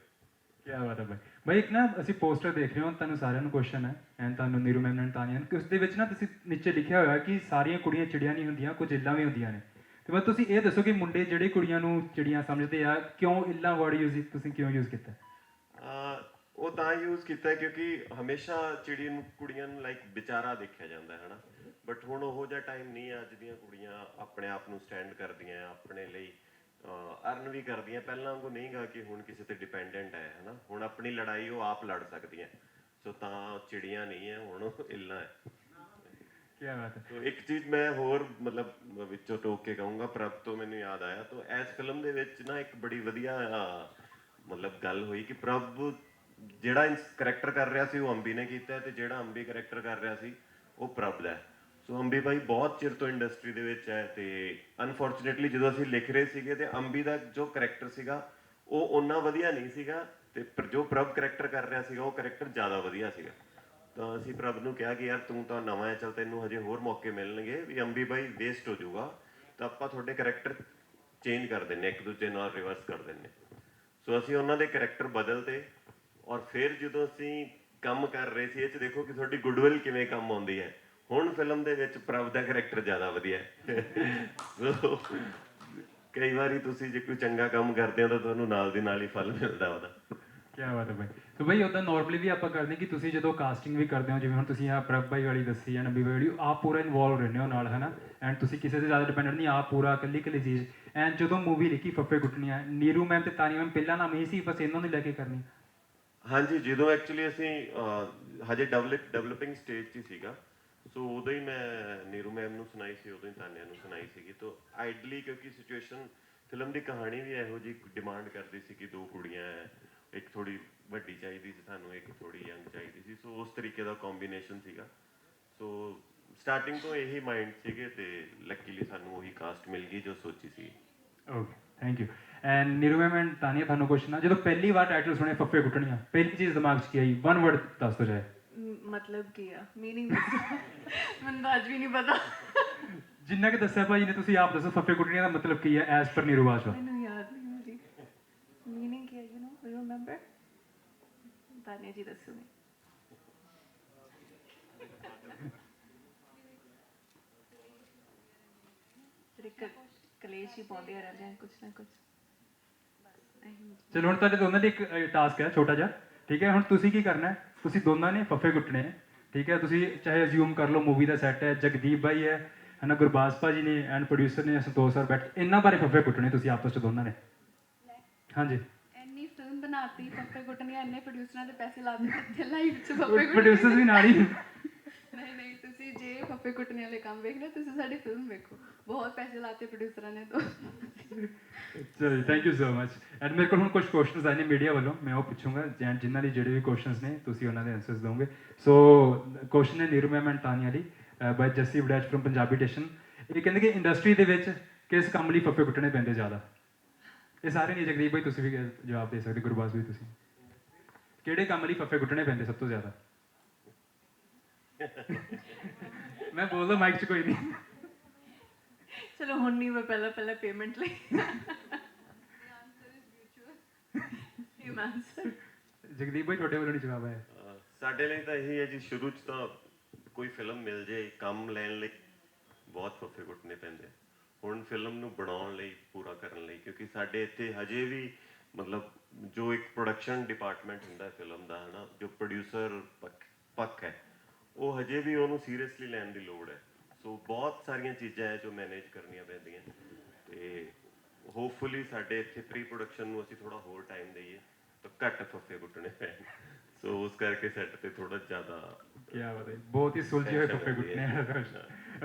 ਕੀ ਬਾਤ ਹੈ ਭਾਈ ਭਾਈ ਇੱਕ ਨਾ ਅਸੀਂ ਪੋਸਟਰ ਦੇਖ ਰਹੇ ਹਾਂ ਤੁਹਾਨੂੰ ਸਾਰਿਆਂ ਨੂੰ ਕੁਐਸਚਨ ਹੈ ਐਂਡ ਤੁਹਾਨੂੰ ਨੀਰੂ ਮੈਮ ਨੇ ਤਾਨੀਆ ਕਿ ਉਸ ਦੇ ਵਿੱਚ ਨਾ ਤੁਸੀਂ ਨੀਚੇ ਲਿਖਿਆ ਹੋਇਆ ਕਿ ਸਾਰੀਆਂ ਕੁੜੀਆਂ ਚਿੜੀਆਂ ਨਹੀਂ ਹੁੰਦੀਆਂ, ਕੁਝ ਇੱਲਾਂ ਵੀ ਹੁੰਦੀਆਂ ਨੇ। ਤੇ ਬਸ ਤੁਸੀਂ ਇਹ ਦੱਸੋ ਕਿ ਮੁੰਡੇ ਜਿਹੜੇ ਕੁੜੀਆਂ ਨੂੰ ਚਿੜੀਆਂ ਸਮਝਦੇ ਆ, ਕਿਉਂ ਇੱਲਾਂ ਵਰਡ ਯੂਜ਼ ਤੁਸੀਂ ਕਿਉਂ ਯੂਜ਼ ਕੀਤਾ? ਉਹ ਤਾਂ ਯੂਜ਼ ਕੀਤਾ ਕਿਉਂਕਿ ਹਮੇਸ਼ਾ ਚਿੜੀ ਨੂੰ, ਕੁੜੀਆਂ ਨੂੰ ਲਾਈਕ ਵਿਚਾਰਾ ਦੇਖਿਆ ਜਾਂਦਾ ਹੈ ਹਨਾ? ਬਟ ਹੁਣ ਉਹੋ ਜਿਹਾ ਟਾਈਮ ਨਹੀਂ ਹੈ ਅੱਜ ਦੀਆਂ ਕੁੜੀਆਂ ਆਪਣੇ ਆਪ ਨੂੰ ਸਟੈਂਡ ਕਰਦੀਆਂ, ਆਪਣੇ ਲਈ ਅਰਨ ਵੀ ਕਰਦੀਆਂ। ਪਹਿਲਾਂ ਵਾਂਗੂ ਨਹੀਂਗਾ ਕਿ ਹੁਣ ਕਿਸੇ ਤੇ ਡਿਪੈਂਡੈਂਟ ਹੈ, ਹਨਾ? ਹੁਣ ਆਪਣੀ ਲੜਾਈ ਉਹ ਆਪ ਲੜ ਸਕਦੀਆਂ। ਸੋ ਤਾਂ ਚਿੜੀਆਂ ਨਹੀਂ ਹੈ ਹੁਣ ਉਹ ਹੈ। ਕੀ ਬਾਤ ਹੈ। ਇੱਕ ਚੀਜ਼ ਮੈਂ ਹੋਰ ਮਤਲਬ ਵਿੱਚੋਂ ਟੋਕ ਕੇ ਕਹੂੰਗਾ, ਪ੍ਰਭ ਤੋਂ ਮੈਨੂੰ ਯਾਦ ਆਇਆ। ਤੋ ਇਸ ਫਿਲਮ ਦੇ ਵਿੱਚ ਨਾ ਇੱਕ ਬੜੀ ਵਧੀਆ ਮਤਲਬ ਗੱਲ ਹੋਈ ਕਿ ਪ੍ਰਭ ਜਿਹੜਾ ਕਰੈਕਟਰ ਕਰ ਰਿਹਾ ਸੀ, ਉਹ ਅੰਬੀ ਨੇ ਕੀਤਾ ਤੇ ਜਿਹੜਾ ਅੰਬੀ ਕਰੈਕਟਰ ਕਰ ਰਿਹਾ ਸੀ, ਉਹ ਪ੍ਰਭ ਦਾ ਸੋ ਅੰਬੀ ਭਾਈ ਬਹੁਤ ਚਿਰ ਤੋਂ ਇੰਡਸਟਰੀ ਦੇ ਵਿੱਚ ਹੈ ਤੇ ਅਨਫੋਰਚੂਨੇਟਲੀ ਜਦੋਂ ਅਸੀਂ ਲਿਖ ਰਹੇ ਸੀਗੇ ਤੇ ਅੰਬੀ ਦਾ ਜੋ ਕਰੈਕਟਰ ਸੀਗਾ, ਉਹ ਓਨਾ ਵਧੀਆ ਨਹੀਂ ਸੀਗਾ ਤੇ ਜੋ ਪ੍ਰਭ ਕਰੈਕਟਰ ਕਰ ਰਿਹਾ ਸੀਗਾ, ਉਹ ਕਰੈਕਟਰ ਜ਼ਿਆਦਾ ਵਧੀਆ ਸੀਗਾ। ਤਾਂ ਅਸੀਂ ਪ੍ਰਭ ਨੂੰ ਕਿਹਾ ਕਿ ਯਾਰ ਤੂੰ ਤਾਂ ਨਵਾਂ ਹੈ, ਚਲ ਤੈਨੂੰ ਹਜੇ ਹੋਰ ਮੌਕੇ ਮਿਲਣਗੇ ਵੀ ਅੰਬੀ ਬਾਈ ਵੇਸਟ ਹੋ ਜਾਊਗਾ। ਤਾਂ ਆਪਾਂ ਤੁਹਾਡੇ ਕਰੈਕਟਰ ਚੇਂਜ ਕਰ ਦਿੰਨੇ ਇੱਕ ਦੂਜੇ ਨਾਲ ਰਿਵਰਸ ਕਰ ਦਿੰਨੇ ਸੋ ਅਸੀਂ ਉਹਨਾਂ ਦੇ ਕਰੈਕਟਰ ਬਦਲਤੇ ਔਰ ਫਿਰ ਜਦੋਂ ਅਸੀਂ ਕੰਮ ਕਰ ਰਹੇ ਸੀ, ਇਹ ਚ ਦੇਖੋ ਕਿ ਤੁਹਾਡੀ ਗੁੱਡਵਿਲ ਕਿਵੇਂ ਕੰਮ ਆਉਂਦੀ ਹੈ। ਹੁਣ ਫਿਲਮ ਦੇ ਵਿੱਚ ਪ੍ਰਭ ਦਾ ਕਰੈਕਟਰ ਜ਼ਿਆਦਾ ਵਧੀਆ ਹੈ। ਸੋ ਕਈ ਵਾਰੀ ਤੁਸੀਂ ਜੇ ਕੋਈ ਚੰਗਾ ਕੰਮ ਕਰਦੇ ਹੋ, ਤਾਂ ਤੁਹਾਨੂੰ ਨਾਲ ਦੀ ਨਾਲ ਹੀ ਫਲ ਮਿਲਦਾ ਉਹਦਾ। ਕੀ ਬਾਤ ਹੈ ਬਾਈ। ਸੋ ਬਾਈ ਉਦਾਂ ਨਾਰਮਲੀ ਵੀ ਆਪਾਂ ਕਰਦੇ ਕਿ ਤੁਸੀਂ ਜਦੋਂ ਕਾਸਟਿੰਗ ਵੀ ਕਰਦੇ ਹੋ ਜਿਵੇਂ ਹੁਣ ਤੁਸੀਂ ਆ ਪ੍ਰਭ ਬਾਈ ਵਾਲੀ ਦੱਸੀ ਜਾਂ ਨਬੀ ਬਾਈ ਵਾਲੀ ਆਪ ਪੂਰਾ ਇਨਵੋਲਵ ਰਹਿੰਦੇ ਹੋ ਨਾਲ ਹਨਾ? ਐਂਡ ਤੁਸੀਂ ਕਿਸੇ ਤੇ ਜ਼ਿਆਦਾ ਡਿਪੈਂਡੈਂਟ ਨਹੀਂ ਆਪ ਪੂਰਾ ਇਕੱਲੀ ਇਕੱਲੀ ਚੀਜ਼। ਐਂਡ ਜਦੋਂ ਮੂਵੀ ਲਿਖੀ ਫੱਫੇ ਕੁੱਟਣੀਆਂ ਨੀਰੂ ਮੈਮ ਤੇ ਤਾਨੀ ਮੈਮ ਪਹਿਲਾਂ ਨਾਮ ਇਹ ਸੀ ਬਸ ਇਹਨਾਂ ਨੂੰ ਲੈ ਕੇ ਕਰਨੀ। ਹਾਂਜੀ ਜਦੋਂ ਐਕਚੁਅਲੀ ਅਸੀਂ ਅਹ, ਹਜੇ ਡਿਵੈਲਪ ਡਿਵੈਲਪਿੰਗ ਸਟੇਜ 'ਚ ਹੀ ਸੀਗਾ। ਸੋ ਉਦੋਂ ਹੀ ਮੈਂ ਨੀਰੂ ਮੈਮ ਨੂੰ ਸੁਣਾਈ ਸੀ ਉਦੋਂ ਹੀ ਤਾਨਿਆ ਨੂੰ ਸੁਣਾਈ ਸੀਗੀ। ਤਾਂ ਆਈਡਲੀ ਕਿਉਂਕਿ ਸਿਚੁਏਸ਼ਨ ਫਿਲਮ ਦੀ ਕਹਾਣੀ ਵੀ ਇਹੋ ਜੀ ਡਿਮਾਂਡ ਕਰਦੀ ਸੀ ਕਿ ਦੋ ਕੁੜੀਆਂ ਹੈ ਇੱਕ ਥੋੜੀ ਵੱਡੀ ਚਾਹੀਦੀ ਸੀ ਸਾਨੂੰ ਇੱਕ ਥੋੜੀ ਯੰਗ ਚਾਹੀਦੀ ਸੀ। ਸੋ ਉਸ ਤਰੀਕੇ ਦਾ ਕੰਬੀਨੇਸ਼ਨ ਸੀਗਾ। ਸੋ ਸਟਾਰਟਿੰਗ ਤੋਂ ਇਹੀ ਮਾਈਂਡ ਸੀਗੇ ਤੇ ਲੱਕੀਲੀ ਸਾਨੂੰ ਉਹੀ ਕਾਸਟ ਮਿਲ ਗਈ ਜੋ ਸੋਚੀ ਸੀ। Okay thank you and Neeru ma'am and Tania ਤੁਹਾਨੂੰ ਕੁਐਸਚਨ ਆ ਜਦੋਂ ਪਹਿਲੀ ਵਾਰ ਟਾਈਟਲ ਸੁਣਿਆ ਫੱਫੇ ਕੁੱਟਣੀਆਂ ਪਹਿਲੀ ਚੀਜ਼ ਦਿਮਾਗ 'ਚ ਕੀ ਆਈ? ਵਨ ਵਰਡ ਦੱਸ ਦੋ ਜਾਏ ਮਤਲਬ ਕੀ ਆ? ਮੀਨਿੰਗ ਮੈਨੂੰ ਤਾਂ ਅੱਜ ਵੀ ਨਹੀਂ ਪਤਾ। ਜਿੰਨਾ ਕਿ ਦੱਸਿਆ ਭਾਈ ਨੇ ਤੁਸੀਂ ਆਪ ਦੱਸੋ ਫੱਫੇ ਕੁੱਟਣੀਆਂ ਦਾ ਮਤਲਬ ਕੀ ਹੈ ਐਸ ਪਰ ਨੀਰੂ ਬਾਜਵਾ ਮੈਨੂੰ ਯਾਦ ਨਹੀਂ ਹੋ ਰਹੀ ਮੀਨਿੰਗ ਕੀ ਹੈ you know you remember Tania ji ਦੱਸੋਗੇ ਜਿਹੜੇ ਕ- ਕਲੇਸ਼ ਹੀ ਪਾਉਂਦੇ ਰਹਿੰਦੇ ਆ ਕੁਛ ਨਾ ਕੁਛ ਚਲੋ ਹੁਣ ਤੁਹਾਡੇ ਦੋਨਾਂ ਦੀ ਇੱਕ ਟਾਸਕ ਹੈ ਛੋਟਾ ਜਿਹਾ। ਠੀਕ ਹੈ ਹੁਣ ਤੁਸੀਂ ਕੀ ਕਰਨਾ ਹੈ? ਤੁਸੀਂ ਦੋਨਾਂ ਨੇ ਫੱਫੇ ਕੁੱਟਣੇ ਹੈ। ਠੀਕ ਹੈ ਤੁਸੀਂ ਚਾਹੇ ਅਸਿਊਮ ਕਰ ਲਓ ਮੂਵੀ ਦਾ ਸੈੱਟ ਹੈ ਜਗਦੀਪ ਭਾਈ ਹੈ ਹਨਾ ਗੁਰਬਾਜ਼ ਭਾਜੀ ਨੇ ਐਂਡ ਪ੍ਰੋਡਿਊਸਰ ਨੇ ਸੰਤੋਸ਼ ਸਰ ਬੈਠ ਇਹਨਾਂ ਬਾਰੇ ਫੱਫੇ ਕੁੱਟਣੇ ਤੁਸੀਂ ਆਪਸ ਚ ਦੋਨਾਂ ਨੇ। ਹਾਂਜੀ। ਬਣਾਤੀ ਪੱਪੇ ਕੁੱਟਣੀਆਂ ਇੰਨੇ ਪ੍ਰੋਡਿਊਸਰਾਂ ਦੇ ਪੈਸੇ ਲਾ ਦਿੱਤੇ ਲਾਈਵ 'ਚ ਪੱਪੇ ਕੁੱਟਣੀਆਂ ਪ੍ਰੋਡਿਊਸਰ ਵੀ ਨਾਲ ਹੀ। ਨਹੀਂ ਨਹੀਂ ਤੁਸੀਂ ਜੇ ਪੱਪੇ ਕੁੱਟਣੇ ਵਾਲੇ ਕੰਮ ਵੇਖਣਾ ਤੁਸੀਂ ਸਾਡੀ ਫਿਲਮ ਵੇਖੋ। ਬਹੁਤ ਪੈਸੇ ਲਾਤੇ ਪ੍ਰੋਡਿਊਸਰਾਂ ਨੇ ਤਾਂ। ਚਲੋ thank you so much and ਮੇਰੇ ਕੋਲ ਹੁਣ ਕੁਝ ਕੁਐਸਚਨਸ ਆਏ ਨੇ ਮੀਡੀਆ ਵੱਲੋਂ ਮੈਂ ਉਹ ਪੁੱਛੂੰਗਾ ਜਾਂ ਜਿਨ੍ਹਾਂ ਦੀ ਜਿਹੜੇ ਵੀ ਕੁਐਸਚਨਸ ਨੇ ਤੁਸੀਂ ਉਹਨਾਂ ਦੇ ਆਨਸਰਸ ਦੋਗੇ ਸੋ ਕੁਐਸਚਨ ਹੈ ਨੀਰੂ ਮੈਮ ਐਂਡ ਤਾਨੀਆ ਦੀ ਬਾਈ ਜੱਸੀ ਵਡੈਚ ਫਰਮ ਪੰਜਾਬੀ ਟੇਸ਼ਨ ਇਹ ਕਹਿੰਦੇ ਕਿ ਇੰਡਸਟਰੀ ਦੇ ਵਿੱਚ ਕਿਸ ਕੰਮ ਲਈ ਫੱਫੇ ਕੁੱਟਣੇ ਪੈਂਦੇ ਜ਼ਿਆਦਾ? ਇਹ ਸਾਰੇ ਨਹੀਂ ਜਗਦੀਪ ਭਾਈ ਤੁਸੀਂ ਵੀ ਜਵਾਬ ਦੇ ਸਕਦੇ ਗੁਰਬਾਜ਼ ਵੀ ਤੁਸੀਂ। ਕਿਹੜੇ ਕੰਮ ਲਈ ਫੱਫੇ ਕੁੱਟਣੇ ਪੈਂਦੇ ਸਭ ਤੋਂ ਜ਼ਿਆਦਾ? ਮੈਂ ਬੋਲਦਾ ਮਾਈਕ 'ਚ ਕੋਈ ਨਹੀਂ। ਚਲੋ ਹੁਣ ਨਹੀਂ ਮੈਂ ਪਹਿਲਾਂ ਪਹਿਲਾਂ ਪੇਮੈਂਟ ਲਈ। ਜਗਦੀਪ ਭਾਈ ਤੁਹਾਡੇ ਵੱਲੋਂ ਨਹੀਂ ਜਵਾਬ ਆਇਆ। ਸਾਡੇ ਲਈ ਤਾਂ ਇਹੀ ਹੈ ਜੀ ਸ਼ੁਰੂ 'ਚ ਤਾਂ ਕੋਈ ਫਿਲਮ ਮਿਲ ਜੇ ਕੰਮ ਲੈਣ ਲਈ ਬਹੁਤ ਫੱਫੇ ਕੁੱਟਣੇ ਪੈਂਦੇ। ਹੁਣ ਫਿਲਮ ਨੂੰ ਬਣਾਉਣ ਲਈ ਪੂਰਾ ਕਰਨ ਲਈ ਕਿਉਂਕਿ ਸਾਡੇ ਇੱਥੇ ਹਜੇ ਵੀ ਮਤਲਬ ਜੋ ਇੱਕ ਪ੍ਰੋਡਕਸ਼ਨ ਡਿਪਾਰਟਮੈਂਟ ਹੁੰਦਾ ਹੈ ਫਿਲਮ ਦਾ ਹਨਾ ਜੋ ਪ੍ਰੋਡਿਊਸਰ ਪੱਖ ਹੈ ਉਹ ਹਜੇ ਵੀ ਉਹਨੂੰ ਸੀਰੀਅਸਲੀ ਲੈਣ ਦੀ ਲੋੜ ਹੈ। ਸੋ ਬਹੁਤ ਸਾਰੀਆਂ ਚੀਜ਼ਾਂ ਹੈ ਜੋ ਮੈਨੇਜ ਕਰਨੀਆਂ ਪੈਂਦੀਆਂ। ਤੇ ਹੋਪਫੁਲੀ ਸਾਡੇ ਇੱਥੇ ਪ੍ਰੀ ਪ੍ਰੋਡਕਸ਼ਨ ਨੂੰ ਅਸੀਂ ਥੋੜਾ ਹੋਰ ਟਾਈਮ ਦਈਏ ਤਾਂ ਘੱਟ ਫੱਫੇ ਕੁੱਟਣੇ ਪੈਣ। ਸੋ ਉਸ ਕਰਕੇ ਸੈੱਟ ਤੇ ਥੋੜਾ ਜ਼ਿਆਦਾ ਕੀ ਬਾਤ ਹੈ ਬਹੁਤ ਹੀ ਸੁਲਝੇ ਹੋਏ ਫੱਫੇ ਕੁੱਟਨੇ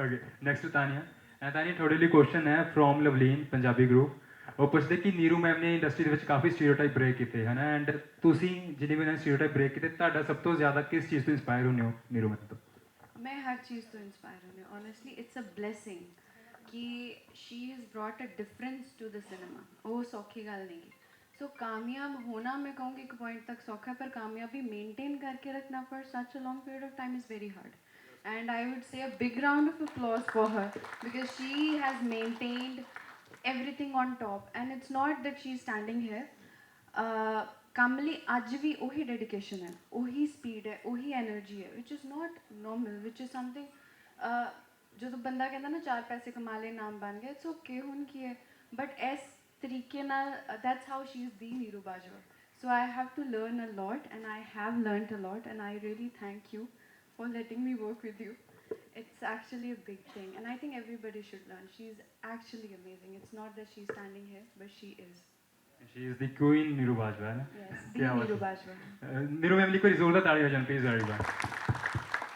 ਓਕੇ ਨੈਕਸਟ ਤਾਨੀਆ ਐ ਤਾਨੀਆ ਤੁਹਾਡੇ ਲਈ ਕੁਐਸਚਨ ਹੈ ਫਰੋਮ ਲਵਲੀਨ ਪੰਜਾਬੀ ਗਰੁੱਪ ਉਹ ਪੁੱਛਦੇ ਕਿ ਨੀਰੂ ਮੈਮ ਨੇ ਇੰਡਸਟਰੀ ਦੇ ਵਿੱਚ ਕਾਫੀ ਸਟੀਰੀਓਟਾਈਪ ਬ੍ਰੇਕ ਕੀਤੇ ਹਨ? ਐਂਡ ਤੁਸੀਂ ਜਿਹਨੇ ਵੀ ਇਹਨਾਂ ਸਟੀਰੀਓਟਾਈਪ ਬ੍ਰੇਕ ਕੀਤੇ ਤੁਹਾਡਾ ਸਭ ਤੋਂ ਜ਼ਿਆਦਾ ਕਿਸ ਚੀਜ਼ ਤੋਂ ਇਨਸਪਾਇਰ ਹੁੰਦੇ ਹੋ ਨੀਰੂ ਮੈਮ ਤੋਂ? ਮੈਂ ਹਰ ਚੀਜ਼ ਤੋਂ ਇਨਸਪਾਇਰ ਹੁੰਦੀ ਹਾਂ ਓਨੈਸਟਲੀ ਇਟਸ ਅ ਬਲੇਸਿੰਗ ਕਿ she has brought a difference to the cinema ਉਹ ਸੌਖੀ ਗੱਲ ਨਹੀਂ ਗੀ। ਸੋ ਕਾਮਯਾਬ ਹੋਣਾ ਮੈਂ ਕਹੂੰਗੀ ਇੱਕ ਪੁਆਇੰਟ ਤੱਕ ਸੌਖਾ ਹੈ, ਪਰ ਕਾਮਯਾਬੀ ਮੇਨਟੇਨ ਕਰਕੇ ਰੱਖਣਾ for such a long period of time is very hard and I would say a big round of applause for her because she has maintained everything on top. And it's not that she's standing here. Uh, Kamali, aaj ohi dedication hai, ohi speed hai, ohi energy hai, which is not normal, which is something. Uh, जो तो बंदा कहता ना चार पैसे कमा ले नाम बन गया इट्स ओके हूँ की है बट एस तरीके ना that's how she is the Neeru Bajwa so I have to learn a lot and I have learn a lot and I really thank for letting me work with you. It's actually a big thing, and I think everybody should learn. She's actually amazing. It's not that she's standing here, but she is. She is the queen Neeru Bajwa ਹੈ ਨਾ Yes, ਕੀ the ਬਾਤ Niru ਹੈ Bajwa. Neeru ma'am ਲਈ ਕੋਈ ਜ਼ੋਰਦਾਰ ਤਾੜੀ ਹੋ ਜਾਣ please everyone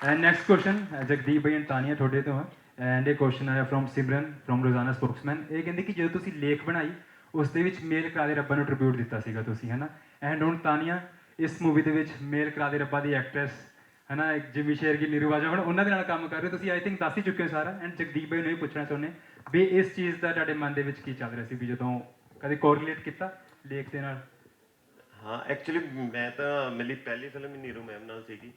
and next question Jagdeep Bhai and Tania ਤੁਹਾਡੇ ਤੋਂ ਹੈ ਐਂਡ ਇਹ ਕੁਐਸਚਨ ਆਇਆ from Simran from Rozana Spokesman ਇਹ ਕਹਿੰਦੇ ਕਿ ਜਦੋਂ ਤੁਸੀਂ ਲੇਖ ਬਣਾਈ ਉਸ ਦੇ ਵਿੱਚ ਮੇਲ ਕਰਾ ਦੇ ਰੱਬਾ ਨੂੰ ਟ੍ਰਿਬਿਊਟ ਦਿੱਤਾ ਸੀਗਾ ਤੁਸੀਂ ਹੈਨਾ ਐਂਡ ਹੁਣ ਤਾਨੀਆ ਇਸ ਮੂਵੀ ਦੇ ਵਿੱਚ ਮੇਲ ਕਰਾ ਦੇ ਰੱਬਾ ਦੀ ਐਕਟ੍ਰੈਸ ਹੈਨਾ, ਇੱਕ ਜਿਮੀ ਸ਼ੇਰਗੀ ਨੀਰੂ ਬਾਜਵਾ ਹੁਣ ਉਹਨਾਂ ਦੇ ਨਾਲ ਕੰਮ ਕਰ ਰਹੇ ਤੁਸੀਂ ਆਈ ਥਿੰਕ ਦੱਸ ਹੀ ਚੁੱਕੇ ਹੋ ਸਾਰਾ ਐਂਡ ਜਗਦੀਪ ਭਾਈ ਨੂੰ ਵੀ ਪੁੱਛਣਾ ਚਾਹੁੰਦੇ ਵੀ ਇਸ ਚੀਜ਼ ਦਾ ਤੁਹਾਡੇ ਮਨ ਦੇ ਵਿੱਚ ਕੀ ਚੱਲ ਰਿਹਾ ਸੀ ਵੀ ਜਦੋਂ ਕਦੇ ਕੋਰਿਲੇਟ ਕੀਤਾ ਲੇਖ ਦੇ ਨਾਲ? ਹਾਂ ਐਕਚੁਅਲੀ ਮੈਂ ਤਾਂ ਮੇਰੀ ਪਹਿਲੀ ਫਿਲਮ ਨੀਰੂ ਮੈਮ ਨਾਲ ਸੀਗੀ